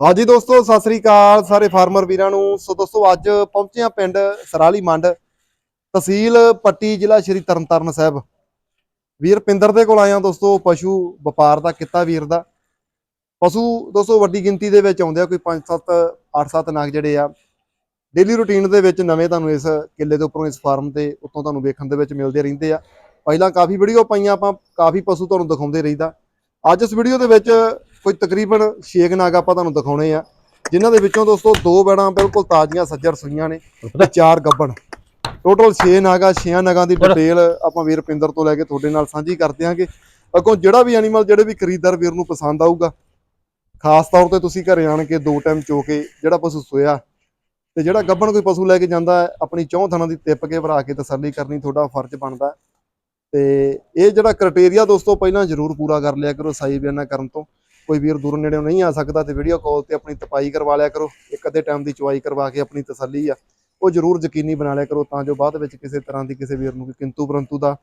ਹਾਂਜੀ ਦੋਸਤੋ, ਸਤਿ ਸ੍ਰੀ ਅਕਾਲ ਸਾਰੇ ਫਾਰਮਰ ਵੀਰਾਂ ਨੂੰ। ਸੋ ਦੋਸਤੋ, ਅੱਜ ਪਹੁੰਚੇ ਆ ਪਿੰਡ ਸਰਾਲੀ ਮੰਡ ਤਹਿਸੀਲ ਪੱਟੀ ਜ਼ਿਲ੍ਹਾ ਸ਼੍ਰੀ ਤਰਨਤਾਰਨ ਸਾਹਿਬ। ਵੀਰ ਪਿੰਦਰ ਦੇ ਕੋਲ ਆਇਆ ਦੋਸਤੋ, ਪਸ਼ੂ ਵਪਾਰ ਦਾ, ਕਿੱਤਾ ਵੀਰ ਦਾ। ਪਸ਼ੂ ਦੋਸਤੋ, ਵੱਡੀ ਗਿਣਤੀ ਦੇ ਵਿੱਚ ਆਉਂਦੇ ਆ, ਕੋਈ 5-7 8-7 ਨਗ ਜਿਹੜੇ ਆ। ਡੇਲੀ ਰੂਟੀਨ ਦੇ ਵਿੱਚ ਨਵੇਂ ਤੁਹਾਨੂੰ ਇਸ ਕਿੱਲੇ ਦੇ ਉੱਪਰੋਂ ਇਸ ਫਾਰਮ ਤੇ ਉੱਤੋਂ ਤੁਹਾਨੂੰ ਵੇਖਣ ਦੇ ਵਿੱਚ ਮਿਲਦੇ ਰਹਿੰਦੇ ਆ। ਪਹਿਲਾਂ ਕਾਫੀ ਵੀਡੀਓ ਪਾਈਆਂ ਆਪਾਂ, ਕਾਫੀ ਪਸ਼ੂ ਤੁਹਾਨੂੰ ਦਿਖਾਉਂਦੇ ਰਹੀਦਾ। ਅੱਜ ਇਸ ਵੀਡੀਓ ਦੇ ਵਿੱਚ ਕੋਈ ਤਕਰੀਬਨ 6 ਨਾਗ ਆਪਾਂ ਤੁਹਾਨੂੰ ਦਿਖਾਉਣੇ ਆ। ਜਿਨ੍ਹਾਂ ਦੇ ਵਿੱਚੋਂ ਦੋਸਤੋ ਦੋ ਬੈੜਾਂ ਬਿਲਕੁਲ ਤਾਜ਼ੀਆਂ ਸੱਜਰ ਸੂਈਆਂ ਨੇ ਤੇ ਚਾਰ ਗੱਬਣ। ਟੋਟਲ 6 ਨਾਗਾ 6 ਨਗਾਂ ਦੀ ਡਿਟੇਲ ਆਪਾਂ ਵੀਰ ਪਿੰਦਰ ਤੋਂ ਲੈ ਕੇ ਤੁਹਾਡੇ ਨਾਲ ਸਾਂਝੀ ਕਰ ਦਿਆਂਗੇ ਅੱਗੋਂ ਜਿਹੜਾ ਵੀ ਐਨੀਮਲ ਜਿਹੜੇ ਵੀ ਖਰੀਦਦਾਰ ਵੀਰ ਨੂੰ ਪਸੰਦ ਆਊਗਾ ਖਾਸ ਤੌਰ ਤੇ ਤੁਸੀਂ ਘਰੇ ਆਣ ਕੇ ਦੋ ਟਾਈਮ ਚੋ ਕੇ ਜਿਹੜਾ ਪਸ਼ੂ ਸੋਇਆ ਤੇ ਜਿਹੜਾ ਗੱਬਣ ਕੋਈ ਪਸ਼ੂ ਲੈ ਕੇ ਜਾਂਦਾ ਆਪਣੀ ਚੌਂ ਥਣਾਂ ਦੀ ਤਿੱਪ ਕੇ ਭਰਾ ਕੇ ਤਸੱਲੀ ਕਰਨੀ ਤੁਹਾਡਾ ਫਰਜ਼ ਬਣਦਾ। ਤੇ ਇਹ ਜਿਹੜਾ ਕ੍ਰਾਈਟੇਰੀਆ ਦੋਸਤੋ ਪਹਿਲਾਂ ਜ਼ਰੂਰ ਪੂਰਾ ਕਰ ਲਿਆ ਕਰੋ ਸਾਈ ਬਿਆਨਾ ਕਰਨ ਤੋਂ। ਕੋਈ ਵੀਰ ਦੂਰ ਨੇੜਿਓਂ ਨਹੀਂ ਆ ਸਕਦਾ ਤੇ ਵੀਡੀਓ ਕਾਲ ਤੇ ਆਪਣੀ ਤਪਾਈ ਕਰਵਾ ਲਿਆ ਕਰੋ। ਇੱਕ ਅੱਧੇ ਟਾਈਮ ਦੀ ਚੁਆਈ ਕਰਵਾ ਕੇ ਆਪਣੀ ਤਸੱਲੀ ਆ। ਉਹ ਜ਼ਰੂਰ ਯਕੀਨੀ ਬਣਾ ਲਿਆ ਕਰੋ ਤਾਂ ਜੋ ਬਾਅਦ ਵਿੱਚ ਕਿਸੇ ਤਰ੍ਹਾਂ ਦੀ ਕਿਸੇ ਵੀਰ ਨੂੰ ਕੋਈ ਕਿੰਤੂ ਪਰੰਤੂ ਦਾ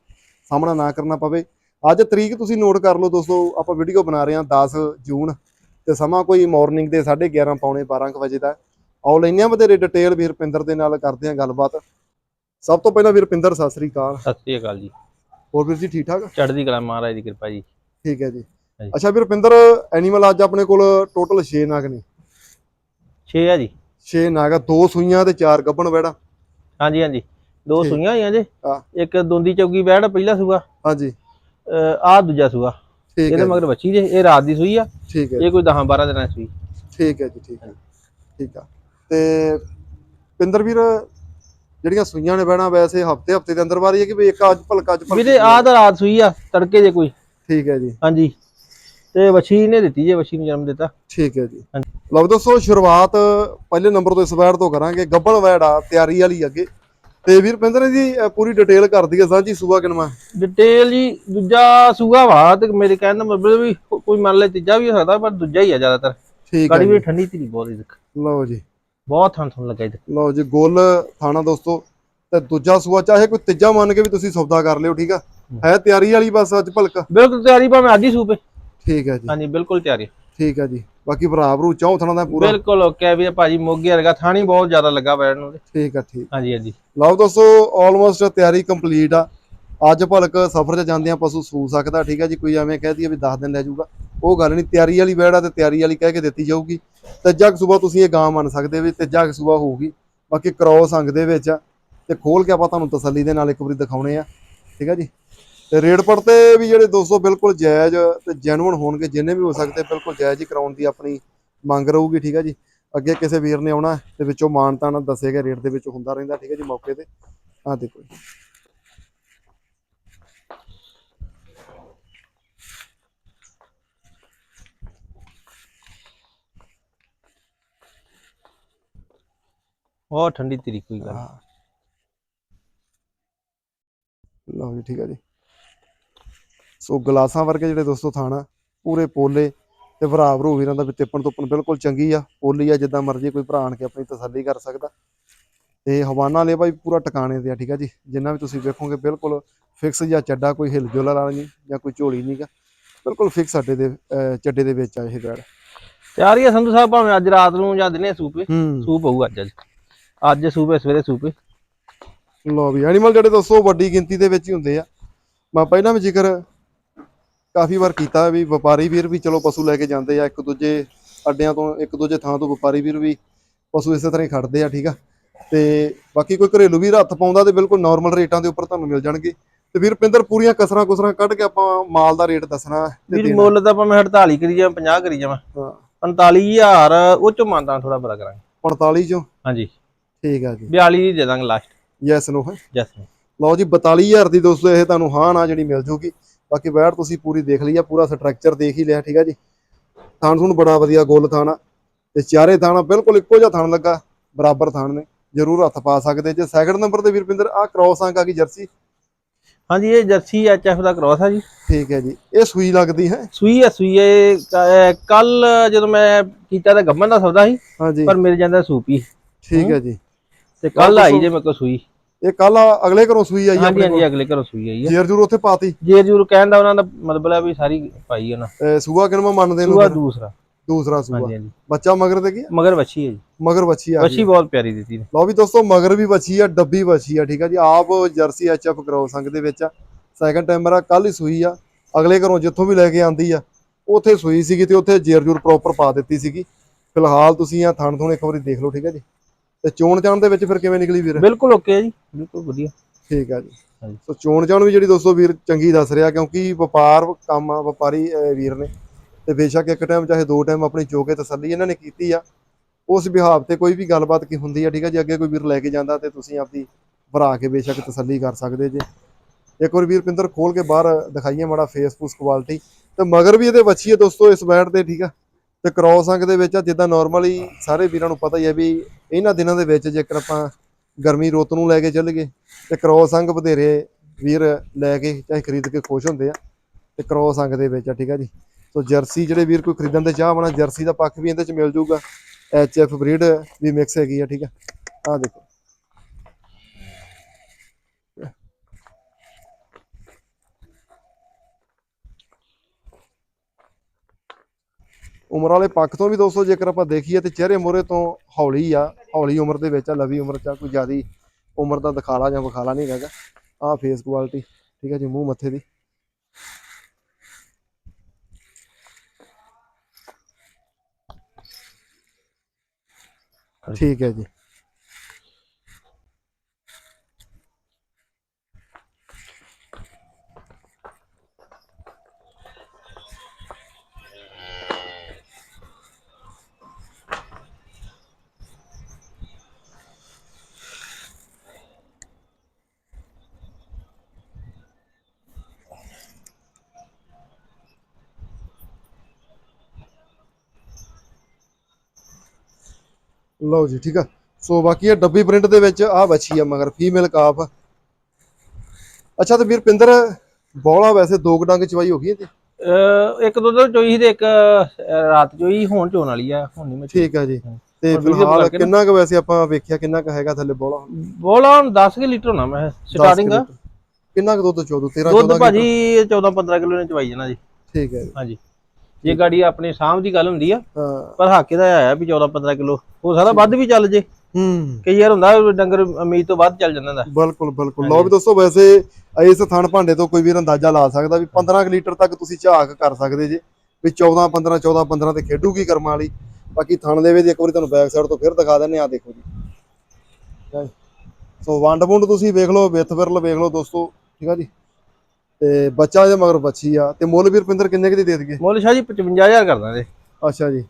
ਸਾਹਮਣਾ ਨਾ ਕਰਨਾ ਪਵੇ। ਅੱਜ ਤਰੀਕ ਤੁਸੀਂ ਨੋਟ ਕਰ ਲਓ ਦੋਸਤੋ ਆਪਾਂ ਵੀਡੀਓ ਬਣਾ ਰਹੇ ਹਾਂ 10 ਜੂਨ ਤੇ ਸਮਾਂ ਕੋਈ ਮਾਰਨਿੰਗ ਦੇ 11:30 ਪੌਣੇ 12 ਕੁ ਵਜੇ ਦਾ। ਆਓ ਲੈਂਦੇ ਹਾਂ ਵਧੇਰੇ ਡਿਟੇਲ ਵੀਰ ਪਿੰਦਰ ਦੇ ਨਾਲ ਕਰਦੇ ਹਾਂ ਗੱਲਬਾਤ। ਸਭ ਤੋਂ ਪਹਿਲਾਂ ਵੀਰ ਪਿੰਦਰ ਸਤਿ ਸ੍ਰੀ ਅਕਾਲ। ਸਤਿ ਸ੍ਰੀ ਅਕਾਲ ਜੀ। ਹੋਰ ਵੀਰ ਜੀ ਠੀਕ ਠਾਕ? ਚੜ੍ਹਦੀ ਕਲਾ ਮਹਾਰਾਜ ਦੀ ਕਿਰਪਾ ਜੀ। ਠੀਕ ਹੈ ਜੀ। ਅੱਛਾ ਵੀਰ ਪਿੰਦਰ ਐਨੀਮਲ ਅੱਜ ਆਪਣੇ ਕੋਲ ਟੋਟਲ 6 ਨਾਗ ਨੇ। 6 ਆ ਜੀ। 6 ਨਾਗ ਆ, ਦੋ ਸੂਈਆਂ ਤੇ ਚਾਰ ਗੱਬਣ ਵੈੜਾ। ਹਾਂਜੀ ਹਾਂਜੀ। ਦੋ। ਸੂਈਆਂ ਹੋਈਆਂ ਜੀ। ਹਾਂ। ਇੱਕ ਦੋਂਦੀ ਚੌਕੀ ਬੈੜ ਪਹਿਲਾ ਸੂਆ। ਹਾਂਜੀ। ਆ ਦੂਜਾ ਸੂਆ। ਇਹਦੇ ਮਗਰ ਬੱਚੀ ਜੇ ਇਹ ਰਾਤ ਦੀ ਸੂਈ ਆ। ਠੀਕ ਹੈ ਇਹ ਕੋਈ 10 12 ਦਿਨਾਂ ਦੀ ਸੂਈ। ਠੀਕ ਹੈ ਜੀ ਠੀਕ ਹੈ। ਠੀਕ ਆ। ਤੇ ਪਿੰਦਰ ਵੀਰ ਜਿਹੜੀਆਂ ਸੂਈਆਂ ਨੇ ਬਹਿਣਾ ਵੈਸੇ ਹਫ਼ਤੇ ਹਫ਼ਤੇ ਦੇ ਅੰਦਰ ਵਾਰੀ ਹੈ ਕਿ ਵੀ ਇੱਕ ਅੱਜ ਭਲਕਾ ਅੱਜ ਭਲਕਾ ਵੀਰੇ ਆ ਤਾਂ ਰਾਤ ਸੂਈ ਆ ਤੜਕੇ ਜੇ ਕੋਈ। ਠੀਕ ਹੈ ਜੀ। ਹਾਂਜੀ। ਤੇ ਵਛੀ ਨੇ ਦਿੱਤੀ ਜੇ ਵਛੀ ਨੂੰ ਜਨਮ ਦਿੱਤਾ। ਠੀਕ ਹੈ ਜੀ। ਲਓ ਦੋਸਤੋ ਸ਼ੁਰੂਆਤ ਪਹਿਲੇ ਨੰਬਰ ਤੋਂ ਇਸ ਵੈੜ ਤੋਂ ਕਰਾਂਗੇ। ਗੱਬਣ ਵੈੜ ਆ ਤਿਆਰੀ ਵਾਲੀ ਅੱਗੇ। ਤੇ ਵੀਰ ਪਿੰਦਰ ਜੀ ਪੂਰੀ ਡਿਟੇਲ ਕਰ ਦਈਏ ਸਾਂਝੀ ਸੂਆ ਕਿਨਵਾ ਡਿਟੇਲ ਜੀ ਦੂਜਾ ਸੂਆ ਵਾ ਤੇ ਮੇਰੇ ਕਹਿਣ ਦਾ ਮਤਲਬ ਵੀ ਕੋਈ ਮੰਨ ਲੈ ਤੀਜਾ ਵੀ ਹੋ ਸਕਦਾ ਪਰ ਦੂਜਾ ਹੀ ਆ ਜ਼ਿਆਦਾਤਰ। ਠੀਕ ਹੈ ਵੀ ਠੰਡੀ ਧੀਰੀ ਬਹੁਤ ਹੀ ਲਓ ਜੀ। ਬਹੁਤ ਥਣ ਥਣ ਲੱਗਾ ਇਹਦੇ ਲਓ ਜੀ ਗੋਲ ਥਾਣਾ ਦੋਸਤੋ। ਤੇ ਦੂਜਾ ਸੂਆ ਚਾਹੇ ਕੋਈ ਤੀਜਾ ਮੰਨ ਕੇ ਵੀ ਤੁਸੀਂ ਸੌਦਾ ਕਰ ਲਿਓ ਠੀਕ ਆ? ਹੈ। ਤਿਆਰੀ ਵਾਲੀ ਬਸ ਅੱਜ ਭਲਕ? ਬਿਲਕੁਲ ਤਿਆਰੀ ਭਾਵੇਂ ਅੱਜ ਹੀ ਸੂਪੇ ਠੀਕ ਹੈ ਜੀ। ਹਾਂਜੀ ਬਿਲਕੁਲ ਤਿਆਰੀ। ਠੀਕ ਹੈ ਜੀ। ਬਾਕੀ ਭਰਾ ਭਰੂ ਚੌਂ ਥਾਣਾ ਦਾ ਪੂਰਾ। ਬਿਲਕੁਲ ਓਕੇ ਵੀ ਭਾਜੀ ਮੋਗੇ ਵਰਗਾ ਥਾਣੀ ਬਹੁਤ ਜ਼ਿਆਦਾ ਲੱਗਾ ਬੈਠ ਨੂੰ। ਠੀਕ ਆ ਠੀਕ। ਹਾਂਜੀ ਹਾਂਜੀ। ਲਓ ਦੋਸਤੋ ਆਲਮੋਸਟ ਤਿਆਰੀ ਕੰਪਲੀਟ ਆ। ਅੱਜ ਭਲਕ ਸਫ਼ਰ 'ਚ ਜਾਂਦਿਆਂ ਪਸ਼ੂ ਸੂ ਸਕਦਾ ਠੀਕ ਹੈ ਜੀ। ਕੋਈ ਐਵੇਂ ਕਹਿ ਦਈਏ ਵੀ 10 ਦਿਨ ਲੈ ਜਾਊਗਾ। ਉਹ ਗੱਲ ਨਹੀਂ ਤਿਆਰੀ ਵਾਲੀ ਬੈੜ ਆ ਤੇ ਤਿਆਰੀ ਵਾਲੀ ਕਹਿ ਕੇ ਦਿੱਤੀ ਜਾਊਗੀ। ਤੀਜਾ ਸੂਬਾ ਤੁਸੀਂ ਇਹ ਗਾਂ ਮੰਨ ਸਕਦੇ ਵੀ ਤੀਜਾ ਸੂਬਾ ਹੋਊਗੀ। ਬਾਕੀ ਕ੍ਰੋਸ ਅੰਗ ਦੇ ਵਿੱਚ ਆ। ਤੇ ਖੋਲ ਕੇ ਆਪਾਂ ਤੁਹਾਨੂੰ ਤਸੱਲੀ ਦੇ ਨਾਲ ਇੱਕ ਵਾਰੀ ਦਿਖਾਉਣੇ ਆ। ਠੀਕ ਹੈ ਜੀ। ਤੇ ਰੇਡ ਪੜ ਤੇ ਵੀ ਜਿਹੜੇ ਦੋਸਤੋ ਬਿਲਕੁਲ ਜਾਇਜ਼ ਤੇ ਜੈਨੂਇਨ ਹੋਣਗੇ ਜਿੰਨੇ ਵੀ ਹੋ ਸਕਦੇ ਬਿਲਕੁਲ ਜਾਇਜ਼ ਹੀ ਕਰਾਉਣ ਦੀ ਆਪਣੀ ਮੰਗ ਰਹੂਗੀ ਠੀਕ ਹੈ ਜੀ ਅੱਗੇ ਕਿਸੇ ਵੀਰ ਨੇ ਆਉਣਾ ਤੇ ਵਿੱਚੋਂ ਮਾਨਤਾ ਨਾਲ ਦੱਸੇ ਗਏ ਰੇਟ ਦੇ ਵਿੱਚ ਹੁੰਦਾ ਰਹਿੰਦਾ ਠੀਕ ਹੈ ਜੀ ਮੌਕੇ ਤੇ ਆ ਦੇਖੋ ਜੀ। ਠੰਡੀ ਧੀਰੀ ਕੋਈ ਗੱਲ। ਲਓ ਜੀ ਠੀਕ ਹੈ ਜੀ ਸੋ ਗਲਾਸਾਂ ਵਰਗੇ ਜਿਹੜੇ ਦੋਸਤੋ ਥਾਣਾ ਪੂਰੇ ਪੋਲੇ ਤੇ ਭਰਾ ਭਰੂ ਵੀਰਾਂ ਦਾ ਵੀ ਤਿੱਪਣ ਤੁੱਪਣ ਬਿਲਕੁਲ ਚੰਗੀ ਆ ਪੋਲੀ ਆ ਜਿੱਦਾਂ ਮਰਜ਼ੀ ਕੋਈ ਭਰਾ ਆਣ ਕੇ ਆਪਣੀ ਤਸੱਲੀ ਕਰ ਸਕਦਾ। ਤੇ ਹਵਾਨਾ ਲੈ ਭਾਈ ਪੂਰਾ ਟਿਕਾਣੇ ਤੇ ਆ ਠੀਕ ਆ ਜੀ? ਜਿੰਨਾ ਵੀ ਤੁਸੀਂ ਵੇਖੋਗੇ ਬਿਲਕੁਲ ਫਿਕਸ ਜਾਂ ਚੱਡਾ ਕੋਈ ਹਿਲ ਜੁਲ ਵਾਲਾ ਨਹੀਂ ਜਾਂ ਕੋਈ ਝੋਲੀ ਨਹੀਂਗਾ ਬਿਲਕੁਲ ਫਿਕਸ ਅੱਡੇ ਦੇ ਚੱਡੇ ਦੇ ਵਿੱਚ ਆ ਇਹ ਗੜ ਤਿਆਰੀ ਆ ਸੰਧੂ ਸਾਹਿਬ ਭਾਵੇਂ ਅੱਜ ਰਾਤ ਨੂੰ ਜਾਂ ਦਿਨੇ ਸੂਪੇ। ਸੂਪ ਹੋਊ ਅੱਜ ਅੱਜ। ਅੱਜ ਸੂਪੇ ਸਵੇਰੇ ਸੂਪੇ। ਲੋ ਵੀ ਐਨੀਮਲ ਜਿਹੜੇ ਦੋਸਤੋ ਵੱਡੀ ਗਿਣਤੀ ਦੇ ਵਿੱਚ ਹੀ ਹੁੰਦੇ ਆ। ਮੈਂ ਪਹਿਲਾਂ ਵੀ ਜ਼ਿਕਰ ਕਾਫੀ ਵਾਰ ਕੀਤਾ ਵੀ ਵਪਾਰੀ ਵੀਰ ਵੀ ਚਲੋ ਪਸ਼ੂ ਲੈ ਕੇ ਜਾਂਦੇ ਆ ਇੱਕ ਦੂਜੇ ਅੱਡਿਆਂ ਤੋਂ ਇੱਕ ਦੂਜੇ ਥਾਂ ਤੋਂ ਵਪਾਰੀ ਵੀਰ ਵੀ ਪਸ਼ੂ ਇਸੇ ਤਰ੍ਹਾਂ ਹੀ ਖੜਦੇ ਆ ਠੀਕ ਆ? ਤੇ ਬਾਕੀ ਕੋਈ ਘਰੇਲੂ ਵੀਰ ਹੱਥ ਪਾਉਂਦਾ ਤੇ ਬਿਲਕੁਲ ਨਾਰਮਲ ਰੇਟਾਂ ਦੇ ਉੱਪਰ ਤੁਹਾਨੂੰ ਮਿਲ ਜਾਣਗੇ। ਤੇ ਵੀਰ ਪਿੰਦਰ ਪੂਰੀਆਂ ਕਸਰਾਂ ਕੁਸਰਾਂ ਕੱਢ ਕੇ ਆਪਾਂ ਮਾਲ ਦਾ ਰੇਟ ਦੱਸਣਾ ਵੀਰ। ਮੁੱਲ ਤਾਂ ਭਾਵੇਂ 48 ਕਰੀ ਜਾਵਾਂ 50 ਕਰੀ ਜਾਵਾਂ। ਹਾਂ। 45000 ਉਹ ਚੋਂ ਮੰਨਦਾ ਥੋੜਾ ਬੜਾ ਕਰਾਂਗੇ। 45 ਚੋਂ? ਹਾਂਜੀ। ਠੀਕ ਆ ਜੀ। 42 ਦੀ ਦੇ ਦਾਂਗੇ ਲਾਸਟ ਯੈਸ ਨੋ ਹੈ। ਜਸ ਲਓ ਜੀ 42000 ਦੀ ਦੋਸਤੋ ਇਹ ਤੁਹਾਨੂੰ ਹਾਂ ਨਾ ਜਿਹੜੀ ਮਿਲ ਜੂਗੀ। ਬਾਕੀ ਬੈਠ ਤੁਸੀਂ ਪੂਰੀ ਦੇਖ ਲਈ ਆ ਪੂਰਾ ਸਟਰਕਚਰ ਦੇਖ ਹੀ ਲਿਆ ਠੀਕ ਆ ਜੀ। ਥਾਣ ਤੁਹਾਨੂੰ ਬੜਾ ਵਧੀਆ ਗੋਲ ਥਾਣਾ ਤੇ ਚਾਰੇ ਥਾਣਾ ਬਿਲਕੁਲ ਇੱਕੋ ਜਿਹਾ ਥਾਣ ਲੱਗਾ ਬਰਾਬਰ ਥਾਣ ਨੇ। ਜਰੂਰ ਹੱਥ ਪਾ ਸਕਦੇ ਜੇ। ਸੈਕਿੰਡ ਨੰਬਰ ਤੇ ਵੀਰਪਿੰਦਰ ਆ ਕ੍ਰੋਸ ਅੰਕ ਆ ਗਈ ਜਰਸੀ। ਹਾਂਜੀ ਇਹ ਜਰਸੀ ਐਚਐਫ ਦਾ ਕ੍ਰੋਸ ਆ ਜੀ। ਠੀਕ ਹੈ ਜੀ। ਇਹ ਸੂਈ ਲੱਗਦੀ ਹੈ। ਸੂਈ ਆ ਸੂਈ ਇਹ ਕੱਲ ਜਦੋਂ ਮੈਂ ਕੀਤਾ ਤਾਂ ਗੱਮਨ ਦਾ ਸੌਦਾ ਸੀ ਪਰ ਮਿਲ ਜਾਂਦਾ ਸੂਪੀ ਠੀਕ ਹੈ। ਜੀ। ਤੇ ਕੱਲ ਆਈ ਜੇ ਮੇਰੇ ਕੋਲ ਸੂਈ। ਇਹ ਕੱਲ ਅਗਲੇ ਘਰੋਂ ਸੂਈ ਆਈ ਹਾਂਜੀ ਹਾਂਜੀ ਅਗਲੇ ਘਰੋਂ ਸੂਈ ਆਈ ਆ। ਜੇਰ ਜੂਰ ਉੱਥੇ ਪਾਤੀ। ਜੇ ਜੂਰ ਕਹਿਣ ਦਾ ਉਹਨਾਂ ਦਾ ਮਤਲਬ ਹੈ ਵੀ ਸਾਰੀ ਪਾਈ ਉਹਨਾਂ ਸੂਆ ਕਿਨਮਾ ਮੰਨਦੇ ਸੂਆ ਨੂੰ ਦੂਸਰਾ। ਦੂਸਰਾ ਸੂਆ। ਬੱਚਾ ਮਗਰ ਤੇ ਕੀ? ਮਗਰ ਵੱਛੀ ਹੈ ਜੀ। ਮਗਰ ਬੱਚੀ ਆ ਵੱਛੀ ਬਹੁਤ ਪਿਆਰੀ ਦਿੱਤੀ ਨੇ। ਲਓ ਵੀ ਦੋਸਤੋ ਮਗਰ ਵੀ ਬੱਚੀ ਆ ਡੱਬੀ ਬੱਚੀ ਆ ਠੀਕ ਆ ਜੀ। ਆਪ ਜਰਸੀ ਐਚਐਫ ਕਰੋ ਸੰਗ ਦੇ ਵਿੱਚ ਆ। ਸੈਕੰਡ ਟਾਈਮਰ ਆ ਕੱਲ ਹੀ ਸੂਈ ਆ। ਅਗਲੇ ਘਰੋਂ ਜਿੱਥੋਂ ਵੀ ਲੈ ਕੇ ਆਂਦੀ ਆ ਉੱਥੇ ਸੂਈ ਸੀਗੀ ਤੇ ਉੱਥੇ ਜੇਰ ਜੂਰ ਪ੍ਰੋਪਰ ਪਾ ਦਿੱਤੀ ਸੀਗੀ। ਫਿਲਹਾਲ ਤੁਸੀਂ ਆ ਥਣ ਥੁਣ ਇੱਕ ਵਾਰੀ ਦੇਖ ਲਓ ਠੀਕ ਆ ਜੀ। ਤੇ ਚੋਣ ਚਾਣ ਦੇ ਵਿੱਚ ਫਿਰ ਕਿਵੇਂ ਨਿਕਲੀ ਵੀਰ? ਬਿਲਕੁਲ ਓਕੇ ਹੈ ਜੀ ਬਿਲਕੁਲ ਵਧੀਆ। ਠੀਕ ਆ ਜੀ। ਸੋ ਚੋਣ ਚਾਣ ਵੀ ਜਿਹੜੀ ਦੋਸਤੋ ਵੀਰ ਚੰਗੀ ਦੱਸ ਰਿਹਾ ਕਿਉਂਕਿ ਵਪਾਰ ਕੰਮ ਆ ਵਪਾਰੀ ਵੀਰ ਨੇ ਤੇ ਬੇਸ਼ੱਕ ਇੱਕ ਟਾਈਮ ਚਾਹੇ ਦੋ ਟਾਈਮ ਆਪਣੀ ਚੋਕੇ ਤਸੱਲੀ ਇਹਨਾਂ ਨੇ ਕੀਤੀ ਆ। ਉਸ ਵਿਹਾਰ ਤੇ ਕੋਈ ਵੀ ਗੱਲਬਾਤ ਕੀ ਹੁੰਦੀ ਆ ਠੀਕ ਆ ਜੀ? ਅੱਗੇ ਕੋਈ ਵੀਰ ਲੈ ਕੇ ਜਾਂਦਾ ਤੇ ਤੁਸੀਂ ਆਪਦੀ ਭਰਾ ਕੇ ਬੇਸ਼ੱਕ ਤਸੱਲੀ ਕਰ ਸਕਦੇ ਜੇ। ਇੱਕ ਵਾਰ ਵੀਰ ਪਿੰਦਰ ਖੋਲ ਕੇ ਬਾਹਰ ਦਿਖਾਈਏ ਮਾੜਾ ਫੇਸਬੁੱਕ ਕੁਆਲਿਟੀ ਤੇ ਮਗਰ ਵੀ ਇਹਦੇ ਵੱਛੀ ਹੈ ਦੋਸਤੋ ਇਸ ਬੈਟ ਤੇ ਠੀਕ ਆ? ਤੇ ਕ੍ਰੋਸ ਅੰਗ ਦੇ ਵਿੱਚ ਆ, ਜਿੱਦਾਂ ਨਾਰਮਲੀ ਸਾਰੇ ਵੀਰਾਂ ਨੂੰ ਪਤਾ ਹੀ ਹੈ ਵੀ ਇਹਨਾਂ ਦਿਨਾਂ ਦੇ ਵਿੱਚ ਜੇਕਰ ਆਪਾਂ ਗਰਮੀ ਰੁੱਤ ਨੂੰ ਲੈ ਕੇ ਚੱਲ ਗਏ ਤੇ ਕ੍ਰੋਸ ਅੰਗ ਵਧੇਰੇ ਵੀਰ ਲੈ ਕੇ ਚਾਹੇ ਖਰੀਦ ਕੇ ਖੁਸ਼ ਹੁੰਦੇ ਆ। ਤੇ ਕ੍ਰੋਸ ਅੰਗ ਦੇ ਵਿੱਚ ਆ, ਠੀਕ ਆ ਜੀ। ਸੋ ਜਰਸੀ ਜਿਹੜੇ ਵੀਰ ਕੋਈ ਖਰੀਦਣ ਦੇ ਚਾਹ ਬਣਾ ਜਰਸੀ ਦਾ ਪੱਖ ਵੀ ਇਹਦੇ ਚ ਮਿਲ ਜਾਊਗਾ ਐਚ ਐਫ ਬਰੀਡ ਵੀ ਮਿਕਸ ਹੈਗੀ ਆ, ਠੀਕ ਆ। ਆ ਦੇਖੋ। ਉਮਰ ਵਾਲੇ ਪੱਖ ਤੋਂ ਵੀ ਦੋਸਤੋ ਜੇਕਰ ਆਪਾਂ ਦੇਖੀਏ ਤੇ ਚਿਹਰੇ ਮੋਰੇ ਤੋਂ ਹੌਲੀ ਆ ਹੌਲੀ ਉਮਰ ਦੇ ਵਿੱਚ ਆ ਲਵੀ ਉਮਰ ਚ ਆ, ਕੋਈ ਜ਼ਿਆਦੀ ਉਮਰ ਦਾ ਦਿਖਾਲਾ ਜਾਂ ਵਿਖਾਲਾ ਨਹੀਂ ਹੈਗਾ। ਆ ਫੇਸ ਕੁਆਲਿਟੀ ਠੀਕ ਹੈ ਜੀ ਮੂੰਹ ਮੱਥੇ ਦੀ। ਠੀਕ ਹੈ ਜੀ। ਲਓ ਜੀ ਠੀਕ ਆ। ਸੋ ਬਾਕੀ ਇਹ ਡੱਬੀ ਪ੍ਰਿੰਟ ਦੇ ਵਿੱਚ ਆ ਬੱਚੀ ਆ ਮਗਰ ਫੀਮੇਲ ਕਾਫ ਅੱਛਾ ਤੇ ਵੀਰ ਪਿੰਦਰ ਬੋਲਾ ਵੈਸੇ ਦੋ ਡੰਗ ਚਵਾਈ ਹੋ ਗਈ ਤੇ? ਇੱਕ ਦੋ ਦਿਨ ਚੋਈ ਸੀ ਤੇ ਇੱਕ ਰਾਤ ਚੋਈ ਹੁਣ ਚੋਣ ਵਾਲੀ ਆ ਹੁਣ ਨਹੀਂ ਮੈਂ ਠੀਕ ਆ ਜੀ। ਤੇ ਫਿਲਹਾਲ ਕਿੰਨਾ ਕੁ ਵੈਸੇ ਆਪਾਂ ਵੇਖਿਆ ਕਿੰਨਾ ਕੁ ਹੈਗਾ ਥੱਲੇ ਬੋਲਾ? ਬੋਲਾ ਹੁਣ 10 ਕਿ ਲੀਟਰ ਹੋਣਾ ਮੈਂ ਸਟਾਰਟਿੰਗ ਕਿੰਨਾ ਕੁ ਦੁੱਧ ਚੋਦੂ? 13 ਦੁੱਧ 14 ਭਾਜੀ 14 15 ਕਿਲੋ ਨੇ ਚਵਾਈ ਜਾਣਾ ਜੀ। ਠੀਕ ਹੈ ਹਾਂਜੀ। ਜੇ ਗਾੜੀ ਆਪਣੇ ਸਾਹਮ ਦੀ ਗੱਲ ਹੁੰਦੀ ਆ ਹਾਂ। ਪਰ ਹਾਕੇ ਦਾ ਆਇਆ ਵੀ 14 15 ਕਿਲੋ ਹੋ ਸਕਦਾ ਵੱਧ ਵੀ ਚੱਲ ਜੇ। ਹੂੰ। ਕਈ ਵਾਰ ਹੁੰਦਾ ਡੰਗਰ ਉਮੀਦ ਤੋਂ ਵੱਧ ਚੱਲ ਜਾਂਦਾ। ਬਿਲਕੁਲ ਬਿਲਕੁਲ। ਲਓ ਵੀ ਦੋਸਤੋ ਵੈਸੇ ਇਸ ਥਣ ਭਾਂਡੇ ਤੋਂ ਕੋਈ ਵੀਰ ਅੰਦਾਜ਼ਾ ਲਾ ਸਕਦਾ ਵੀ 15 ਕੁ ਲੀਟਰ ਤੱਕ ਤੁਸੀਂ ਝਾਕ ਕਰ ਸਕਦੇ ਜੇ। ਵੀ 14 15 14 15 ਤੇ ਖੇਡੂਗੀ ਕਰਮਾਂ ਵਾਲੀ। ਬਾਕੀ ਥਣ ਦੇ ਵਿੱਚ ਇੱਕ ਵਾਰੀ ਤੁਹਾਨੂੰ ਬੈਕ ਸਾਈਡ ਤੋਂ ਫਿਰ ਦਿਖਾ ਦਿੰਨੇ ਆ ਦੇਖੋ ਜੀ। ਸੋ ਵੰਡ ਵੁੰਡ ਤੁਸੀਂ ਵੇਖ ਲਓ ਵਿੱਥ ਵਿਰਲ ਵੇਖ ਲਓ ਦੋਸਤੋ। ਠੀਕ ਆ ਜੀ। ਤੇ ਬੱਚਾ ਜੇ ਮਗਰ ਬੱਚੀ ਆ। ਤੇ ਮੁੱਲ ਵੀਰ ਪਿੰਦਰ ਕਿੰਨੇ ਕੁ ਦੀ ਦੇ ਦਈਏ? ਮੁੱਲ ਸ਼ਾਹ ਜੀ 55000 ਕਰਦਾ ਦੇ ਅੱਛਾ ਜੀ।